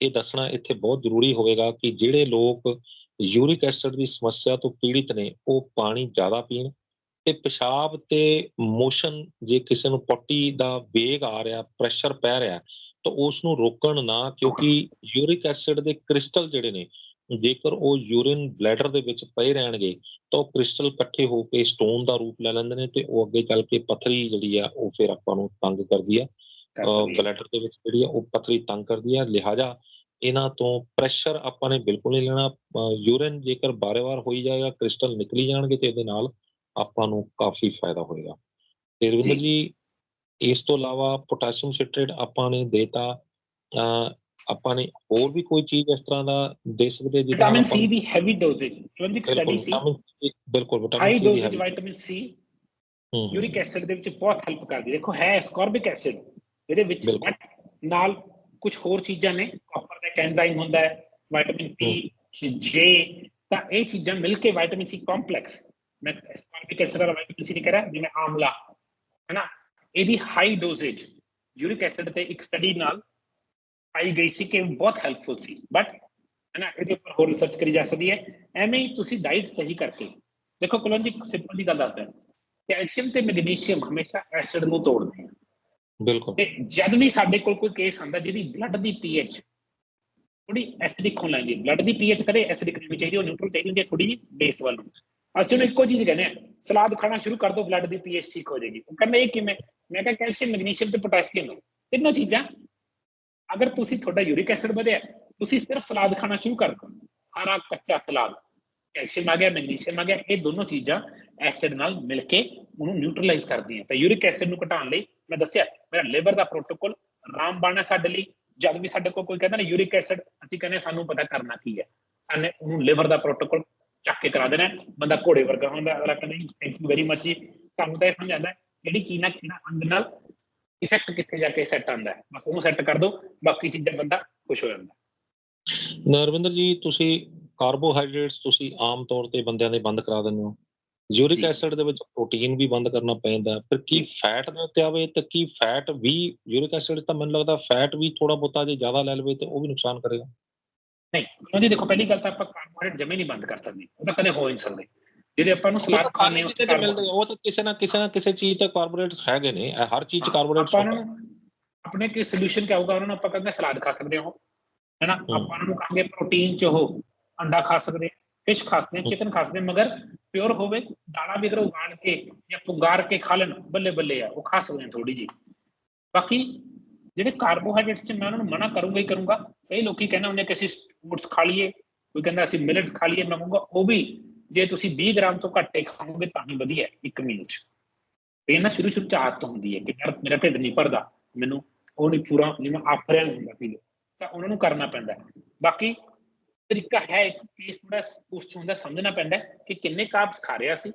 ਇਹ ਦੱਸਣਾ ਇੱਥੇ ਬਹੁਤ ਜ਼ਰੂਰੀ ਹੋਵੇਗਾ ਕਿ ਜਿਹੜੇ ਲੋਕ ਯੂਰਿਕ ਐਸਿਡ ਦੀ ਸਮੱਸਿਆ ਤੋਂ ਪੀੜਿਤ ਨੇ, ਉਹ ਪਾਣੀ ਜ਼ਿਆਦਾ ਪੀਣ ਤੇ ਪਿਸ਼ਾਬ ਤੇ ਮੋਸ਼ਨ ਜੇ ਕਿਸੇ ਨੂੰ ਪੋਟੀ ਦਾ ਵੇਗ ਆ ਰਿਹਾ ਪ੍ਰੈਸ਼ਰ ਪੈ ਰਿਹਾ, ਤਾਂ ਉਸ ਨੂੰ ਰੋਕਣ ਨਾ ਕਿਉਂਕਿ ਯੂਰਿਕ ਐਸਿਡ ਦੇ ਕ੍ਰਿਸਟਲ ਜਿਹੜੇ ਨੇ ਜੇਕਰ ਉਹ ਯੂਰਿਨ ਬਲੈਡਰ ਦੇ ਵਿੱਚ ਪਏ ਰਹਿਣਗੇ ਤਾਂ ਉਹ ਕ੍ਰਿਸਟਲ ਇਕੱਠੇ ਹੋ ਕੇ ਸਟੋਨ ਦਾ ਰੂਪ ਲੈ ਲੈਂਦੇ ਨੇ ਤੇ ਉਹ ਅੱਗੇ ਚੱਲ ਕੇ ਪਥਰੀ ਜਿਹੜੀ ਆ ਉਹ ਫਿਰ ਆਪਾਂ ਨੂੰ ਤੰਗ ਕਰਦੀ ਆ। ਬਲੈਡਰ ਦੇ ਵਿੱਚ ਜਿਹੜੀ ਆ ਉਹ ਪਥਰੀ ਤੰਗ ਕਰਦੀ ਆ। ਲਿਹਾਜ਼ਾ ਇਹਨਾਂ ਤੋਂ ਪ੍ਰੈਸ਼ਰ ਆਪਾਂ ਨੇ ਬਿਲਕੁਲ ਨਹੀਂ ਲੈਣਾ। ਯੂਰਿਨ ਜੇਕਰ ਬਾਰੇ-ਬਾਰ ਹੋਈ ਜਾਏਗਾ ਕ੍ਰਿਸਟਲ ਨਿਕਲੀ ਜਾਣਗੇ ਤੇ ਇਹਦੇ ਨਾਲ ਆਪਾਂ ਨੂੰ ਕਾਫੀ ਫਾਇਦਾ ਹੋਏਗਾ। ਤੇ ਰਵਿੰਦਰ ਜੀ। ਇਸ ਤੋਂ ਇਲਾਵਾ ਪੋਟਾਸ਼ੀਅਮ ਸਿਟਰੇਟ ਆਪਾਂ ਨੇ ਦੇਤਾ। ਆਪਾਂ ਨੇ ਹੋਰ ਵੀ ਕੋਈ ਚੀਜ਼ ਇਸ ਤਰ੍ਹਾਂ ਦਾ ਦੇ ਸਕਦੇ ਜਿੱਦਾਂ ਵਿਟਾਮਿਨ ਸੀ ਦੀ ਹੈਵੀ ਡੋਜ਼ੇਜ ਕਲੋਂਜੀ ਬਿਲਕੁਲ ਸਟੱਡੀ ਸੀ ਬਿਲਕੁਲ ਵਿਟਾਮਿਨ ਸੀ ਦੀ ਡੋਜ਼ੇਜ ਵਿਟਾਮਿਨ ਸੀ। ਹੂੰ, ਯੂਰਿਕ ਐਸਿਡ ਦੇ ਵਿੱਚ ਬਹੁਤ ਹੈਲਪ ਕਰਦੀ। ਹੈ ਦੇਖੋ ਹੈ ਐਸਕੋਰਬਿਕ ਐਸਿਡ ਇਹਦੇ ਵਿੱਚ ਨਾਲ ਕੁਝ ਹੋਰ ਚੀਜ਼ਾਂ ਨੇ। ਕਾਪਰ ਦਾ ਐਂਜ਼ਾਈਮ ਹੁੰਦਾ ਹੈ ਵਿਟਾਮਿਨ ਪੀ ਜੇ ਤਾਂ ਇਹ ਚੀਜ਼ਾਂ ਮਿਲ ਕੇ ਵਿਟਾਮਿਨ ਸੀ ਕੰਪਲੈਕਸ ਮੈਂ ਐਸਕੋਰਬਿਕ ਐਸਿਡ ਦਾ ਵਿਟਾਮਿਨ ਸੀ ਨਹੀਂ ਕਹਿ ਰਿਹਾ ਜਿਵੇਂ ਆਮਲਾ ਹੈਨਾ? ਇਹਦੀ ਹਾਈ ਡੋਜ਼ੇਜ ਯੂਰਿਕ ਐਸਿਡ ਤੇ ਇੱਕ ਸਟੱਡੀ ਨਾਲ ਆਈ ਗਈ ਸੀ ਕਿ ਬਹੁਤ ਹੈਲਪਫੁਲ ਸੀ ਬਟ ਹੈਨਾ ਇਹਦੇ ਉੱਪਰ ਹੋਰ ਰਿਸਰਚ ਕਰੀ ਜਾ ਸਕਦੀ ਹੈ ਐਵੇਂ ਹੀ ਤੁਸੀਂ ਡਾਈਟ ਸਹੀ ਕਰਕੇ ਦੇਖੋ ਕਲੋਂਜੀ ਸਿੰਪਲ ਦੀ ਗੱਲ ਦੱਸਦਾ ਕੈਲਸ਼ੀਅਮ ਤੇ ਮੈਗਨੀਸ਼ੀਅਮ ਹਮੇਸ਼ਾ ਐਸਿਡ ਨੂੰ ਤੋੜਦੇ ਆ ਬਿਲਕੁਲ ਤੇ ਜਦ ਵੀ ਸਾਡੇ ਕੋਲ ਕੋਈ ਕੇਸ ਆਂਦਾ ਜਿਹਦੀ ਬਲੱਡ ਦੀ ਪੀਐਚ ਥੋੜੀ ਐਸਿਡਿਕ ਹੋਣ ਲੱਗੀ ਬਲੱਡ ਦੀ ਪੀਐਚ ਕਦੇ ਐਸਿਡਿਕ ਨਹੀਂ ਹੋਣੀ ਚਾਹੀਦੀ ਉਹ ਨਿਊਟਰਲ ਚਾਹੀਦੀ ਹੁੰਦੀ ਹੈ ਥੋੜੀ ਜਿਹੀ ਬੇਸ ਵੱਲ ਨੂੰ ਅਸੀਂ ਉਹਨੂੰ ਇੱਕੋ ਚੀਜ਼ ਕਹਿੰਦੇ ਆ ਸਲਾਦ ਖਾਣਾ ਸ਼ੁਰੂ ਕਰ ਦਿਓ ਬਲੱਡ ਦੀ ਪੀਐਚ ਠੀਕ ਹੋ ਜਾਏਗੀ ਉਹ ਕਹਿੰਦੇ ਇਹ ਕਿਵੇਂ ਮੈਂ ਕਿਹਾ ਕੈਲਸ਼ੀਅਮ ਮੈਗਨੀਸ਼ੀਅਮ ਤੇ ਪੋਟਾਸ਼ੀਅਮ ਤਿੰਨੋਂ ਚੀਜ਼ਾਂ ਅਗਰ ਤੁਸੀਂ ਤੁਹਾਡਾ ਯੂਰਿਕ ਐਸਿਡ ਵਧਿਆ, ਤੁਸੀਂ ਸਿਰਫ ਸਲਾਦ ਖਾਣਾ ਸ਼ੁਰੂ ਕਰ ਦਿਓ। ਹਰਾ, ਕੱਚਾ ਸਲਾਦ, ਕੈਲਸ਼ੀਅਮ ਆ ਗਿਆ, ਮੈਗਨੀਸ਼ੀਅਮ ਆ ਗਿਆ, ਇਹ ਦੋਨੋਂ ਚੀਜ਼ਾਂ ਐਸਿਡ ਨਾਲ ਮਿਲ ਕੇ ਉਹਨੂੰ ਨਿਊਟਰਲਾਈਜ਼ ਕਰਦੀਆਂ। ਤਾਂ ਯੂਰਿਕ ਐਸਿਡ ਨੂੰ ਘਟਾਉਣ ਲਈ ਮੈਂ ਦੱਸਿਆ, ਮੇਰਾ ਲਿਵਰ ਦਾ ਪ੍ਰੋਟੋਕੋਲ ਰਾਮਬਾਣ ਹੈ ਸਾਡੇ ਲਈ, ਜਦ ਵੀ ਸਾਡੇ ਕੋਲ ਕੋਈ ਕਹਿੰਦਾ ਨਾ ਯੂਰਿਕ ਐਸਿਡ ਅਸੀਂ ਕਹਿੰਦੇ ਸਾਨੂੰ ਪਤਾ ਕਰਨਾ ਕੀ ਹੈ। ਸਾਨੇ ਉਹਨੂੰ ਲਿਵਰ ਦਾ ਪ੍ਰੋਟੋਕੋਲ ਚੱਕ ਕੇ ਕਰਾ ਦੇਣਾ ਬੰਦਾ ਘੋੜੇ ਵਰਗਾ ਹੁੰਦਾ, ਅਗਲਾ ਕਹਿੰਦਾ ਜੀ ਥੈਂਕ ਯੂ ਵੈਰੀ ਮਚ ਜੀ। ਤੁਹਾਨੂੰ ਤਾਂ ਇਹ ਸਮਝ ਆਉਂਦਾ ਜਿਹੜੀ ਚੀਜ਼ ਨਾਲ ਕਿਹੜਾ ਅੰਗ ਨਾਲ ਇਫੈਕਟ ਕਿੱਥੇ ਜਾ ਕੇ ਸੈੱਟ ਆਉਂਦਾ ਹੈ ਬਸ ਉਹਨੂੰ ਸੈੱਟ ਕਰ ਦਿਓ ਬਾਕੀ ਚੀਜ਼ਾਂ ਬੰਦਾ ਖੁਸ਼ ਹੋ ਜਾਂਦਾ। ਨਰਵਿੰਦਰ ਜੀ ਤੁਸੀਂ ਕਾਰਬੋਹਾਈਡਰੇਟਸ ਤੁਸੀਂ ਆਮ ਤੌਰ ਤੇ ਬੰਦਿਆਂ ਦੇ ਬੰਦ ਕਰਾ ਦਿੰਦੇ ਹੋ ਯੂਰਿਕ। ਐਸਿਡ ਦੇ ਵਿੱਚ ਪ੍ਰੋਟੀਨ ਵੀ ਬੰਦ ਕਰਨਾ ਪੈਂਦਾ। ਫਿਰ ਕੀ ਫੈਟ ਦੇ ਉੱਤੇ ਆਵੇ ਤਾਂ ਕੀ ਫੈਟ ਵੀ ਯੂਰਿਕ ਐਸਿਡ ਤਾਂ ਮੈਨੂੰ ਲੱਗਦਾ ਫੈਟ ਵੀ ਥੋੜਾ ਬਹੁਤਾ ਜੇ ਜ਼ਿਆਦਾ ਲੈ ਲਵੇ ਤੇ ਉਹ ਵੀ ਨੁਕਸਾਨ ਕਰੇਗਾ ਨਹੀਂ ਕਿਉਂਕਿ ਦੇਖੋ ਪਹਿਲੀ ਗੱਲ ਤਾਂ ਆਪਾਂ ਕਾਰਬੋਹਾਈਡਰੇਟ ਜਮੇ ਨਹੀਂ ਬੰਦ ਕਰ ਸਕਦੇ ਉਹ ਤਾਂ ਕਦੇ ਹੀ ਨਹੀਂ ਸਕਦੇ ਜਿਹੜੇ ਆਪਾਂ ਨੂੰ ਉਹ ਸਲਾਦ ਤਾਂ ਖਾਣੇ ਖਾਣੇ ਕਿਤੇ ਮਿਲਦੇ ਉਹ ਤਾਂ ਕਿਸੇ ਨਾ ਕਿਸੇ ਨਾ ਕਿਸੇ ਚੀਜ਼ ਤੇ ਕਾਰਬੋਰੇਟ ਹੈਗੇ ਨੇ ਹਰ ਚੀਜ਼ ਚ ਆਪਾਂ ਨੂੰ ਆਪਣੇ ਕੀ ਸੋਲੂਸ਼ਨ ਕੀ ਆਊਗਾ ਉਹਨਾਂ ਨੂੰ ਆਪਾਂ ਕਹਿੰਦੇ ਸਲਾਦ ਖਾ ਸਕਦੇ ਹੋ ਹੈਨਾ? ਆਪਾਂ ਨੂੰ ਕਹਾਂਗੇ ਪ੍ਰੋਟੀਨ ਚ ਉਹ ਅੰਡਾ ਖਾ ਸਕਦੇ ਫਿਸ਼ ਖਾ ਸਕਦੇ ਚਿਕਨ ਖਾ ਸਕਦੇ ਮਗਰ ਪਿਓਰ ਹੋਵੇ ਦਾਣਾ ਵੀ ਅਗਰ ਉਗਾੜ ਕੇ ਜਾਂ ਪੁਗਾਰ ਕੇ ਖਾ ਲੈਣ ਬੱਲੇ ਬੱਲੇ ਆ ਉਹ ਖਾ ਸਕਦੇ ਆ ਥੋੜੀ ਜੀ ਬਾਕੀ ਜਿਹੜੇ ਕਾਰਬੋਹਾਈਡਰੇਟਸ ਚ ਮੈਂ ਉਹਨਾਂ ਨੂੰ ਮਨਾ ਕਰੂੰਗਾ ਹੀ ਕਰੂੰਗਾ ਕਈ ਲੋਕੀ ਕਹਿੰਦੇ ਹੁੰਦੇ ਕਿ ਅਸੀਂ ਫੂਡਸ ਖਾ ਲਈਏ ਕੋਈ ਕਹਿੰਦਾ ਅਸੀਂ ਮਿਲਟਸ ਖਾ ਲਈਏ ਮੈਂ ਕਹੂੰਗਾ ਉਹ ਵੀ ਜੇ ਤੁਸੀਂ 20 ਗ੍ਰਾਮ ਤੋਂ ਘੱਟ ਖਾਓਗੇ ਤਾਂ ਹੀ ਵਧੀਆ ਇੱਕ ਮੀਲ ਚ। ਇਹ ਨਾ ਸ਼ੁਰੂ ਸ਼ੁਰੂ ਚ ਆਦਤ ਹੁੰਦੀ ਹੈ ਕਿ ਯਾਰ ਮੇਰਾ ਢਿੱਡ ਨਹੀਂ ਭਰਦਾ, ਮੈਨੂੰ ਉਹ ਨਹੀਂ ਪੂਰਾ ਜਿਵੇਂ ਆਫਰਿਆ ਨਹੀਂ ਹੁੰਦਾ ਫੀਲ ਤਾਂ ਉਹਨਾਂ ਨੂੰ ਕਰਨਾ ਪੈਂਦਾ ਬਾਕੀ ਤਰੀਕਾ ਹੈ ਇੱਕ ਪੀਸ ਥੋੜਾ ਉਸ ਹੁੰਦਾ ਸਮਝਣਾ ਪੈਂਦਾ ਕਿ ਕਿੰਨੇ ਕਾਰਬਸ ਖਾ ਰਿਹਾ ਸੀ,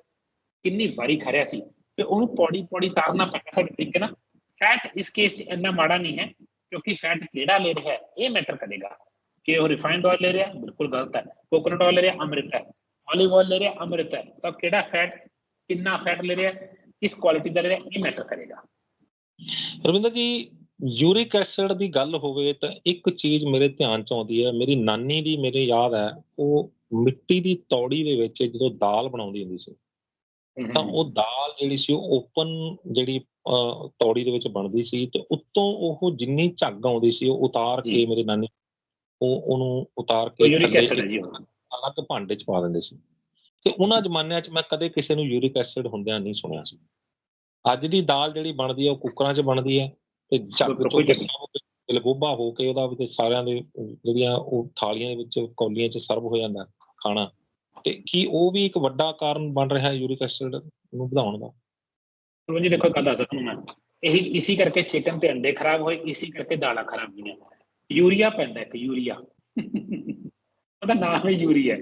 ਕਿੰਨੀ ਵਾਰੀ ਖਾ ਰਿਹਾ ਸੀ, ਤੇ ਉਹਨੂੰ ਪੌੜੀ ਪੌੜੀ ਤਾਰਨਾ ਪੈਂਦਾ ਸਾਡੇ ਤਰੀਕੇ ਨਾਲ। ਫੈਟ ਇਸ ਕੇਸ ਚ ਇੰਨਾ ਮਾੜਾ ਨਹੀਂ ਹੈ, ਕਿਉਂਕਿ ਫੈਟ ਕਿਹੜਾ ਲੈ ਰਿਹਾ ਇਹ ਮੈਟਰ ਕਰੇਗਾ। ਕਿ ਉਹ ਰਿਫਾਈਨਡ ਆਇਲ ਲੈ ਰਿਹਾ, ਬਿਲਕੁਲ ਗਲਤ ਹੈ। ਕੋਕੋਨਟ ਆਇਲ ਲੈ ਰਿਹਾ, ਅੰਮ੍ਰਿਤ ਹੈ। Olive oil ਲੈ ਰਿਹਾ ਅੰਮ੍ਰਿਤ ਹੈ ਤਾਂ ਕਿਹੜਾ ਫੈਟ ਕਿੰਨਾ ਫੈਟ ਲੈ ਰਿਹਾ ਕਿਸ ਕੁਆਲਿਟੀ ਦਾ ਲੈ ਰਿਹਾ ਇਹ ਮੈਟਰ ਕਰੇਗਾ ਰਵਿੰਦਰ ਜੀ ਯੂਰਿਕ ਐਸਿਡ ਦੀ ਗੱਲ ਹੋਵੇ ਤਾਂ ਇੱਕ ਚੀਜ਼ ਮੇਰੇ ਧਿਆਨ ਚ ਆਉਂਦੀ ਹੈ ਮੇਰੀ ਨਾਨੀ ਦੀ ਮੇਰੇ ਯਾਦ ਹੈ ਉਹ ਮਿੱਟੀ ਦੀ ਤੌੜੀ ਦੇ ਵਿੱਚ ਜਦੋਂ ਦਾਲ ਬਣਾਉਂਦੀ ਹੁੰਦੀ ਸੀ ਤਾਂ ਉਹ ਦਾਲ ਜਿਹੜੀ ਸੀ ਉਹ ਓਪਨ ਜਿਹੜੀ ਤੌੜੀ ਦੇ ਵਿੱਚ ਬਣਦੀ ਸੀ ਤੇ ਉੱਤੋਂ ਉਹ ਜਿੰਨੀ ਝੱਗ ਆਉਂਦੀ ਸੀ ਉਹ ਉਤਾਰ। ਕੇ ਮੇਰੇ ਨਾਨੀ ਉਹ ਉਹਨੂੰ ਉਤਾਰ ਕੇ ਯੂਰਿਕ ਐਸਿਡ ਹੈ ਜੀ। ਅਲੱਗ ਭਾਂਡੇ ਚ ਪਾ ਦਿੰਦੇ ਸੀ। ਤੇ ਉਹਨਾਂ ਜ਼ਮਾਨਿਆਂ ਚ ਮੈਂ ਕਦੇ ਕਿਸੇ ਨੂੰ ਯੂਰਿਕ ਐਸਿਡ ਹੁੰਦਿਆਂ ਨਹੀਂ ਸੁਣਿਆ ਸੀ। ਅੱਜ ਦੀ ਦਾਲ ਜਿਹੜੀ ਬਣਦੀ ਹੈ ਉਹ ਕੁੱਕਰਾਂ 'ਚ ਬਣਦੀ ਹੈ ਤੇ ਝੱਗ ਤੋਂ। ਚੱਕਿਆ ਹੋ ਕੇ ਉਹਦਾ ਵੀ ਤੇ ਸਾਰਿਆਂ ਦੇ ਜਿਹੜੀਆਂ ਉਹ ਥਾਲੀਆਂ ਦੇ ਵਿੱਚ ਕੌਲੀਆਂ 'ਚ ਸਰਵ ਹੋ ਜਾਂਦਾ ਖਾਣਾ। ਤੇ ਕੀ ਉਹ ਵੀ ਇੱਕ ਵੱਡਾ ਕਾਰਨ ਬਣ ਰਿਹਾ ਹੈ ਯੂਰਿਕ ਐਸਿਡ ਨੂੰ ਵਧਾਉਣ ਦਾ? ਜੀ ਦੇਖੋ ਗੱਲ ਦੱਸ ਤੁਹਾਨੂੰ ਮੈਂ। ਇਹੀ ਇਸੀ ਕਰਕੇ ਚਿਕਨ ਤੇ ਅੰਡੇ ਖਰਾਬ ਹੋਏ ਇਸੀ ਕਰਕੇ ਦਾਲਾਂ ਖਰਾਬ ਹੋਈਆਂ। ਯੂਰੀਆ ਪੈਂਦਾ ਇੱਕ ਯੂਰੀਆ। ਉਹਦਾ ਨਾਮ ਹੀ ਯੂਰੀ ਹੈ।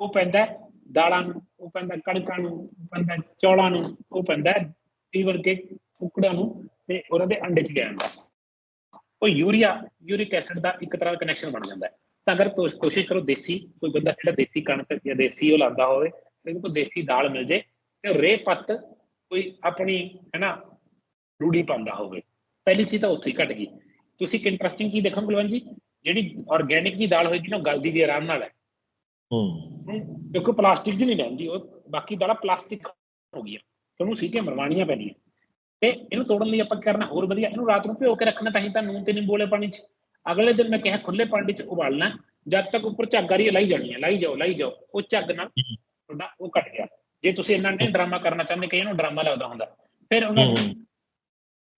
ਉਹ ਪੈਂਦਾ ਦਾਲਾਂ ਨੂੰ, ਉਹ ਪੈਂਦਾ ਕਣਕਾਂ ਨੂੰ, ਉਹ ਪੈਂਦਾ ਚੌਲਾਂ ਨੂੰ, ਉਹ ਪੈਂਦਾ ਈਵਨ ਕੇ ਕੁੱਕੜਾਂ ਨੂੰ ਤੇ ਉਹਨਾਂ ਦੇ ਅੰਡੇ ਚ ਗਿਆ। ਜਾਂਦਾ ਉਹ ਯੂਰੀਆ, ਯੂਰਿਕ ਐਸਿਡ ਦਾ ਇੱਕ ਤਰ੍ਹਾਂ ਦਾ ਕਨੈਕਸ਼ਨ ਬਣ ਜਾਂਦਾ ਹੈ। ਤਾਂ ਅਗਰ ਤੁਸੀਂ ਕੋਸ਼ਿਸ਼ ਕਰੋ ਦੇਸੀ, ਕੋਈ ਬੰਦਾ ਜਿਹੜਾ ਦੇਸੀ ਕਣਕ ਜਾਂ ਦੇਸੀ ਉਹ ਲਾਉਂਦਾ ਹੋਵੇ, ਤੇ ਕੋਈ ਦੇਸੀ ਦਾਲ ਮਿਲ ਜੇ ਤੇ ਰੇ ਪੱਤ ਕੋਈ ਆਪਣੀ ਹੈ ਨਾ ਰੂੜੀ ਪਾਉਂਦਾ ਹੋਵੇ। ਪਹਿਲੀ ਚੀਜ਼ ਤਾਂ ਉੱਥੇ ਹੀ ਘਟ ਗਈ। ਤੁਸੀਂ ਇੱਕ ਇੰਟਰਸਟਿੰਗ ਚੀਜ਼ ਦੇਖੋ ਕੁਲਵੰਤ ਜੀ ਜਿਹੜੀ ਆਰਗੇਨਿਕ ਦੀ ਦਾਲ ਹੋਏਗੀ ਨਾ ਗਲਦੀ ਵੀ ਆਰਾਮ ਨਾਲ ਹੈ। ਹੂੰ। ਕਿਉਂਕਿ ਪਲਾਸਟਿਕ ਦੀ ਨਹੀਂ ਰਹਿੰਦੀ ਉਹ ਬਾਕੀ ਦਾਲਾਂ ਪਲਾਸਟਿਕ ਹੋ ਗਈਆਂ। ਤੇ ਉਹਨੂੰ ਸੀਟੀਆਂ ਮਰਵਾਉਣੀਆਂ ਪੈਣੀਆਂ। ਤੇ ਇਹਨੂੰ ਤੋੜਨ ਲਈ ਆਪਾਂ ਕਰਨਾ ਹੋਰ ਵਧੀਆ ਇਹਨੂੰ ਰਾਤ ਨੂੰ ਭਿਓ ਕੇ ਰੱਖਣਾ ਤਾਂ ਹੀ ਤਾਂ ਨੂਨ ਤੇ ਨਿੰਬੂ ਵਾਲੇ ਪਾਣੀ 'ਚ। ਅਗਲੇ ਦਿਨ ਮੈਂ ਕਿਹਾ ਖੁੱਲੇ ਪਾਣੀ 'ਚ ਉਬਾਲਣਾ ਜਦ ਤੱਕ ਉੱਪਰ ਝੱਗ ਆ ਰਹੀ ਹੈ ਲਾਈ ਜਾਣੀ ਹੈ ਲਾਈ ਜਾਓ ਲਾਈ ਜਾਓ। ਉਹ ਝੱਗ ਨਾਲ ਤੁਹਾਡਾ ਉਹ ਘਟ ਗਿਆ। ਜੇ ਤੁਸੀਂ ਇੰਨਾ ਨਹੀਂ ਡਰਾਮਾ ਕਰਨਾ ਚਾਹੁੰਦੇ ਕਈ ਨੂੰ ਡਰਾਮਾ ਲੱਗਦਾ ਹੁੰਦਾ। ਫਿਰ ਉਹਨਾਂ ਨੂੰ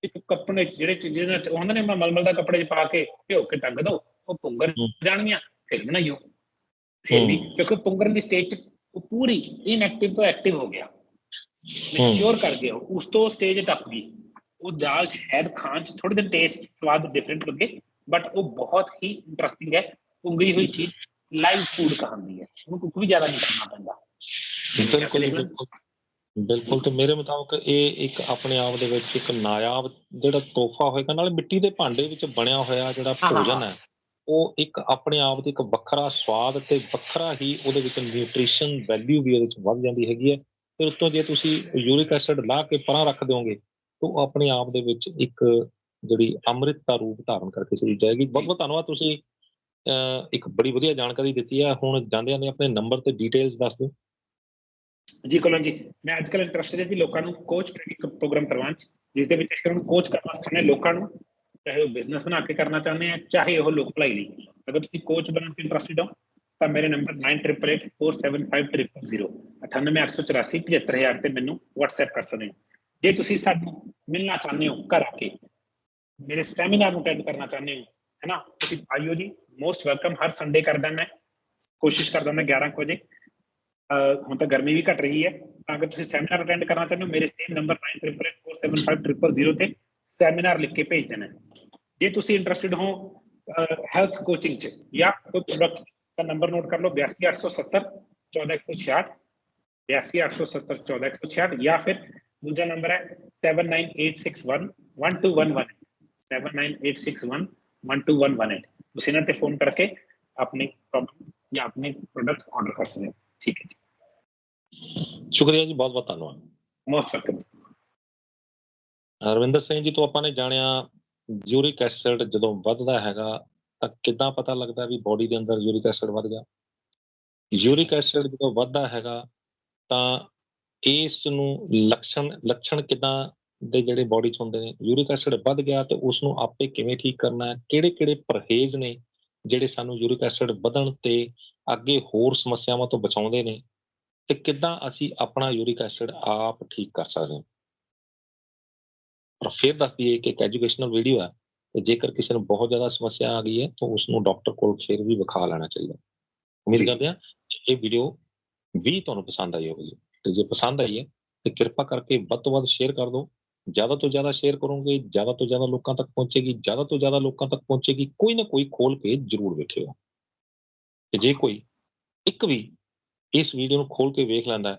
ਇੱਕ ਕੱਪੜੇ ਜਿਹੜੇ ਚੀਜ਼ਾਂ ਨਾਲ ਉਹ ਹੁੰਦੇ ਨੇ ਮਲਮਲ ਦਾ ਕੱਪੜੇ 'ਚ ਪਾ ਕੇ ਭਿਓ ਕੇ ਟੰਗ ਦੋ। ਉਹ ਪੁੰਗਰ। ਜਾਣਗੀਆਂ ਫਿਰ ਬਣਾਈਓ ਫਿਰ ਵੀ। ਕਿਉਂਕਿ ਪੁੰਗਰਨ ਦੀ ਸਟੇਜ 'ਚ ਉਹ ਪੂਰੀ ਇਨਐਕਟਿਵ ਤੋਂ ਐਕਟਿਵ ਹੋ ਗਿਆ। ਮੈਚੁਰ ਕਰ ਗਿਆ। ਉਸ ਤੋਂ ਸਟੇਜ ਟੱਪ ਗਈ ਉਹ ਦਾਲ ਸ਼ਾਇਦ ਖਾਣ 'ਚ ਥੋੜੇ ਦਿਨ ਟੇਸਟ ਸਵਾਦ ਡਿਫਰੈਂਟ ਲੱਗੇ ਬਟ ਉਹ ਬਹੁਤ ਹੀ ਇੰਟਰਸਟਿੰਗ ਹੈ। ਪੁੰਗਰੀ ਹੋਈ ਚੀਜ਼ ਲਾਈਵ ਫੂਡ ਕਹਾਂਦੀ ਹੈ। ਉਹਨੂੰ ਕੁਝ ਵੀ ਜ਼ਿਆਦਾ ਨਹੀਂ ਕਰਨਾ ਪੈਂਦਾ। ਬਿਲਕੁਲ ਬਿਲਕੁਲ। ਤੇ ਮੇਰੇ ਮੁਤਾਬਕ ਇਹ ਇੱਕ ਆਪਣੇ ਆਪ ਦੇ ਵਿੱਚ ਇੱਕ ਨਾਇਆਬ ਜਿਹੜਾ ਤੋਹਫਾ ਹੋਏਗਾ ਨਾਲ ਮਿੱਟੀ ਦੇ ਭਾਂਡੇ ਵਿੱਚ ਬਣਿਆ ਹੋਇਆ ਜਿਹੜਾ ਭੋਜਨ ਹੈ। ਉਹ ਇੱਕ ਆਪਣੇ ਆਪ ਦੇ ਇੱਕ ਵੱਖਰਾ ਸਵਾਦ ਤੇ ਵੱਖਰਾ ਹੀ ਉਹਦੇ ਵਿੱਚ ਨਿਊਟ੍ਰੀਸ਼ਨ ਵੈਲਿਊ ਵੀ ਉਹਦੇ ਵਿੱਚ ਵੱਧ ਜਾਂਦੀ ਹੈਗੀ ਹੈ। ਤੇ ਉੱਤੋਂ ਜੇ ਤੁਸੀਂ ਯੂਰਿਕ ਐਸਿਡ ਲਾ ਕੇ ਪਰਾਂ ਰੱਖ ਦਿਓਗੇ, ਤਾਂ ਉਹ ਆਪਣੇ ਆਪ ਦੇ ਵਿੱਚ ਇੱਕ ਜਿਹੜੀ ਅੰਮ੍ਰਿਤ ਦਾ ਰੂਪ ਧਾਰਨ ਕਰਕੇ ਚਲੀ ਜਾਏਗੀ। ਬਹੁਤ ਬਹੁਤ ਧੰਨਵਾਦ ਤੁਸੀਂ ਇੱਕ ਬੜੀ ਵਧੀਆ ਜਾਣਕਾਰੀ ਦਿੱਤੀ ਹੈ। ਹੁਣ ਜਾਂਦੇ ਜਾਂਦੇ ਆਪਣੇ ਨੰਬਰ ਤੇ ਡਿਟੇਲਸ ਦੱਸ ਦਿਓ। ਜੀ ਕੋਲਨ ਜੀ, ਮੈਂ ਅੱਜ ਕੱਲ੍ਹ ਹਾਂ ਜੀ ਲੋਕਾਂ ਨੂੰ ਕੋਚ ਟ੍ਰੇਨਿੰਗ ਪ੍ਰੋਗਰਾਮ ਕਰਵਾਉਣ ਜਿਸ ਦੇ ਵਿੱਚ ਅਸੀਂ ਕੋਚ ਕਰਨਾ ਸਿਖਾਉਂਦੇ ਲੋਕਾਂ ਨੂੰ। ਚਾਹੇ ਉਹ ਬਿਜ਼ਨਸ ਬਣਾ ਕੇ ਕਰਨਾ ਚਾਹੁੰਦੇ ਆ, ਚਾਹੇ ਉਹ ਲੋਕ ਭਲਾਈ ਲਈ ਅਗਰ ਤੁਸੀਂ ਕੋਚ ਬਣਨ ਚ ਇੰਟਰਸਟਿਡ ਹੋ, ਤਾਂ ਮੇਰੇ ਨੰਬਰ 9888475000 98884 ਤੇ ਮੈਨੂੰ WhatsApp ਕਰ ਸਕਦੇ ਹੋ। ਜੇ ਤੁਸੀਂ ਸਾਨੂੰ ਮਿਲਣਾ ਚਾਹੁੰਦੇ ਹੋ ਘਰ ਆ ਕੇ, ਮੇਰੇ ਸੈਮੀਨਾਰ ਨੂੰ ਅਟੈਂਡ ਕਰਨਾ ਚਾਹੁੰਦੇ ਹੋ ਹੈ ਨਾ ਤੁਸੀਂ ਆਇਓ ਜੀ। ਮੋਸਟ ਵੈਲਕਮ ਹਰ ਸੰਡੇ ਕਰਦਾ ਮੈਂ। ਕੋਸ਼ਿਸ਼ ਕਰਦਾ ਮੈਂ 11 ਕੁ ਵਜੇ। ਹੁਣ ਤਾਂ ਗਰਮੀ ਵੀ ਘਟ ਰਹੀ ਹੈ। ਤਾਂ ਅਗਰ ਤੁਸੀਂ ਸੈਮੀਨਾਰ ਅਟੈਂਡ ਕਰਨਾ ਚਾਹੁੰਦੇ ਹੋ, ਮੇਰੇ ਸੇਮ ਨੰਬਰ 9888475000 ਤੇ ਸੈਮੀਨਾਰ ਲਿਖ ਕੇ ਭੇਜ ਦੇਣਾ ਜੇ ਤੁਸੀਂ ਇੰਟਰਸਟਿਡ ਹੋ ਹੈਲਥ ਕੋਚਿੰਗ ਚ ਜਾਂ ਕੋਈ ਪ੍ਰੋਡਕਟ ਦਾ ਨੰਬਰ ਨੋਟ ਕਰ ਲਓ 82870 14166 82870 14166 ਜਾਂ ਫਿਰ ਦੂਜਾ ਨੰਬਰ ਹੈ 79861 1211 79861 1211 ਤੁਸੀਂ ਇਹਨਾਂ ਤੇ ਫੋਨ ਕਰਕੇ ਆਪਣੀ ਪ੍ਰੋਬਲਮ ਜਾਂ ਆਪਣੇ ਪ੍ਰੋਡਕਟ ਆਰਡਰ ਕਰ ਸਕਦੇ ਹੋ ਠੀਕ ਹੈ ਜੀ ਸ਼ੁਕਰੀਆ ਜੀ ਬਹੁਤ ਬਹੁਤ ਧੰਨਵਾਦ ਮੋਸਟ ਵੈਲਕਮ ਰਵਿੰਦਰ ਸਿੰਘ ਜੀ, ਤੋਂ ਆਪਾਂ ਨੇ ਜਾਣਿਆ ਯੂਰਿਕ ਐਸਿਡ ਜਦੋਂ ਵੱਧਦਾ ਹੈਗਾ, ਤਾਂ ਕਿੱਦਾਂ ਪਤਾ ਲੱਗਦਾ ਵੀ ਬੋਡੀ ਦੇ ਅੰਦਰ ਯੂਰਿਕ ਐਸਿਡ ਵੱਧ ਗਿਆ? ਯੂਰਿਕ ਐਸਿਡ ਜਦੋਂ ਵੱਧਦਾ ਹੈਗਾ, ਤਾਂ ਇਸ ਨੂੰ ਲੱਛਣ ਲੱਛਣ ਕਿੱਦਾਂ ਦੇ ਜਿਹੜੇ ਬਾਡੀ 'ਚ ਹੁੰਦੇ ਨੇ? ਯੂਰਿਕ ਐਸਿਡ ਵੱਧ ਗਿਆ ਤੇ ਉਸ ਨੂੰ ਆਪੇ ਕਿਵੇਂ ਠੀਕ ਕਰਨਾ ਹੈ? ਕਿਹੜੇ ਕਿਹੜੇ ਪਰਹੇਜ਼ ਨੇ ਜਿਹੜੇ ਸਾਨੂੰ ਯੂਰਿਕ ਐਸਿਡ ਵਧਣ ਤੇ ਅੱਗੇ ਹੋਰ ਸਮੱਸਿਆਵਾਂ ਤੋਂ ਬਚਾਉਂਦੇ ਨੇ? ਤੇ ਕਿੱਦਾਂ ਅਸੀਂ ਆਪਣਾ ਯੂਰਿਕ ਐਸਿਡ ਆਪ ਠੀਕ ਕਰ ਸਕਦੇ ਹਾਂ? ਪਰ ਫਿਰ ਦੱਸ ਦਈਏ ਕਿ ਇੱਕ ਐਜੂਕੇਸ਼ਨਲ ਵੀਡੀਓ ਹੈ ਤੇ ਜੇਕਰ ਕਿਸੇ ਨੂੰ ਬਹੁਤ ਜ਼ਿਆਦਾ ਸਮੱਸਿਆ ਆ ਗਈ ਹੈ ਤਾਂ ਉਸ ਨੂੰ ਡਾਕਟਰ ਕੋਲ ਫਿਰ ਵੀ ਵਿਖਾ ਲੈਣਾ ਚਾਹੀਦਾ। ਉਮੀਦ। ਕਰਦੇ ਹਾਂ ਕਿ ਇਹ ਵੀਡੀਓ ਵੀ ਤੁਹਾਨੂੰ ਪਸੰਦ ਆਈ ਹੋਵੇਗੀ। ਤੇ ਜੇ ਪਸੰਦ ਆਈ ਹੈ ਤੇ ਕਿਰਪਾ ਕਰਕੇ ਵੱਧ ਤੋਂ ਵੱਧ ਸ਼ੇਅਰ ਕਰ ਦਿਓ। ਜ਼ਿਆਦਾ ਤੋਂ ਜ਼ਿਆਦਾ ਸ਼ੇਅਰ ਕਰੋਗੇ ਜ਼ਿਆਦਾ ਤੋਂ ਜ਼ਿਆਦਾ ਲੋਕਾਂ ਤੱਕ ਪਹੁੰਚੇਗੀ ਜ਼ਿਆਦਾ ਤੋਂ ਜ਼ਿਆਦਾ ਲੋਕਾਂ ਤੱਕ ਪਹੁੰਚੇਗੀ ਕੋਈ ਨਾ ਕੋਈ ਖੋਲ ਕੇ ਜ਼ਰੂਰ ਵੇਖਿਓ। ਤੇ ਜੇ ਕੋਈ ਇੱਕ ਵੀ ਇਸ ਵੀਡੀਓ ਨੂੰ ਖੋਲ ਕੇ ਵੇਖ ਲੈਂਦਾ ਹੈ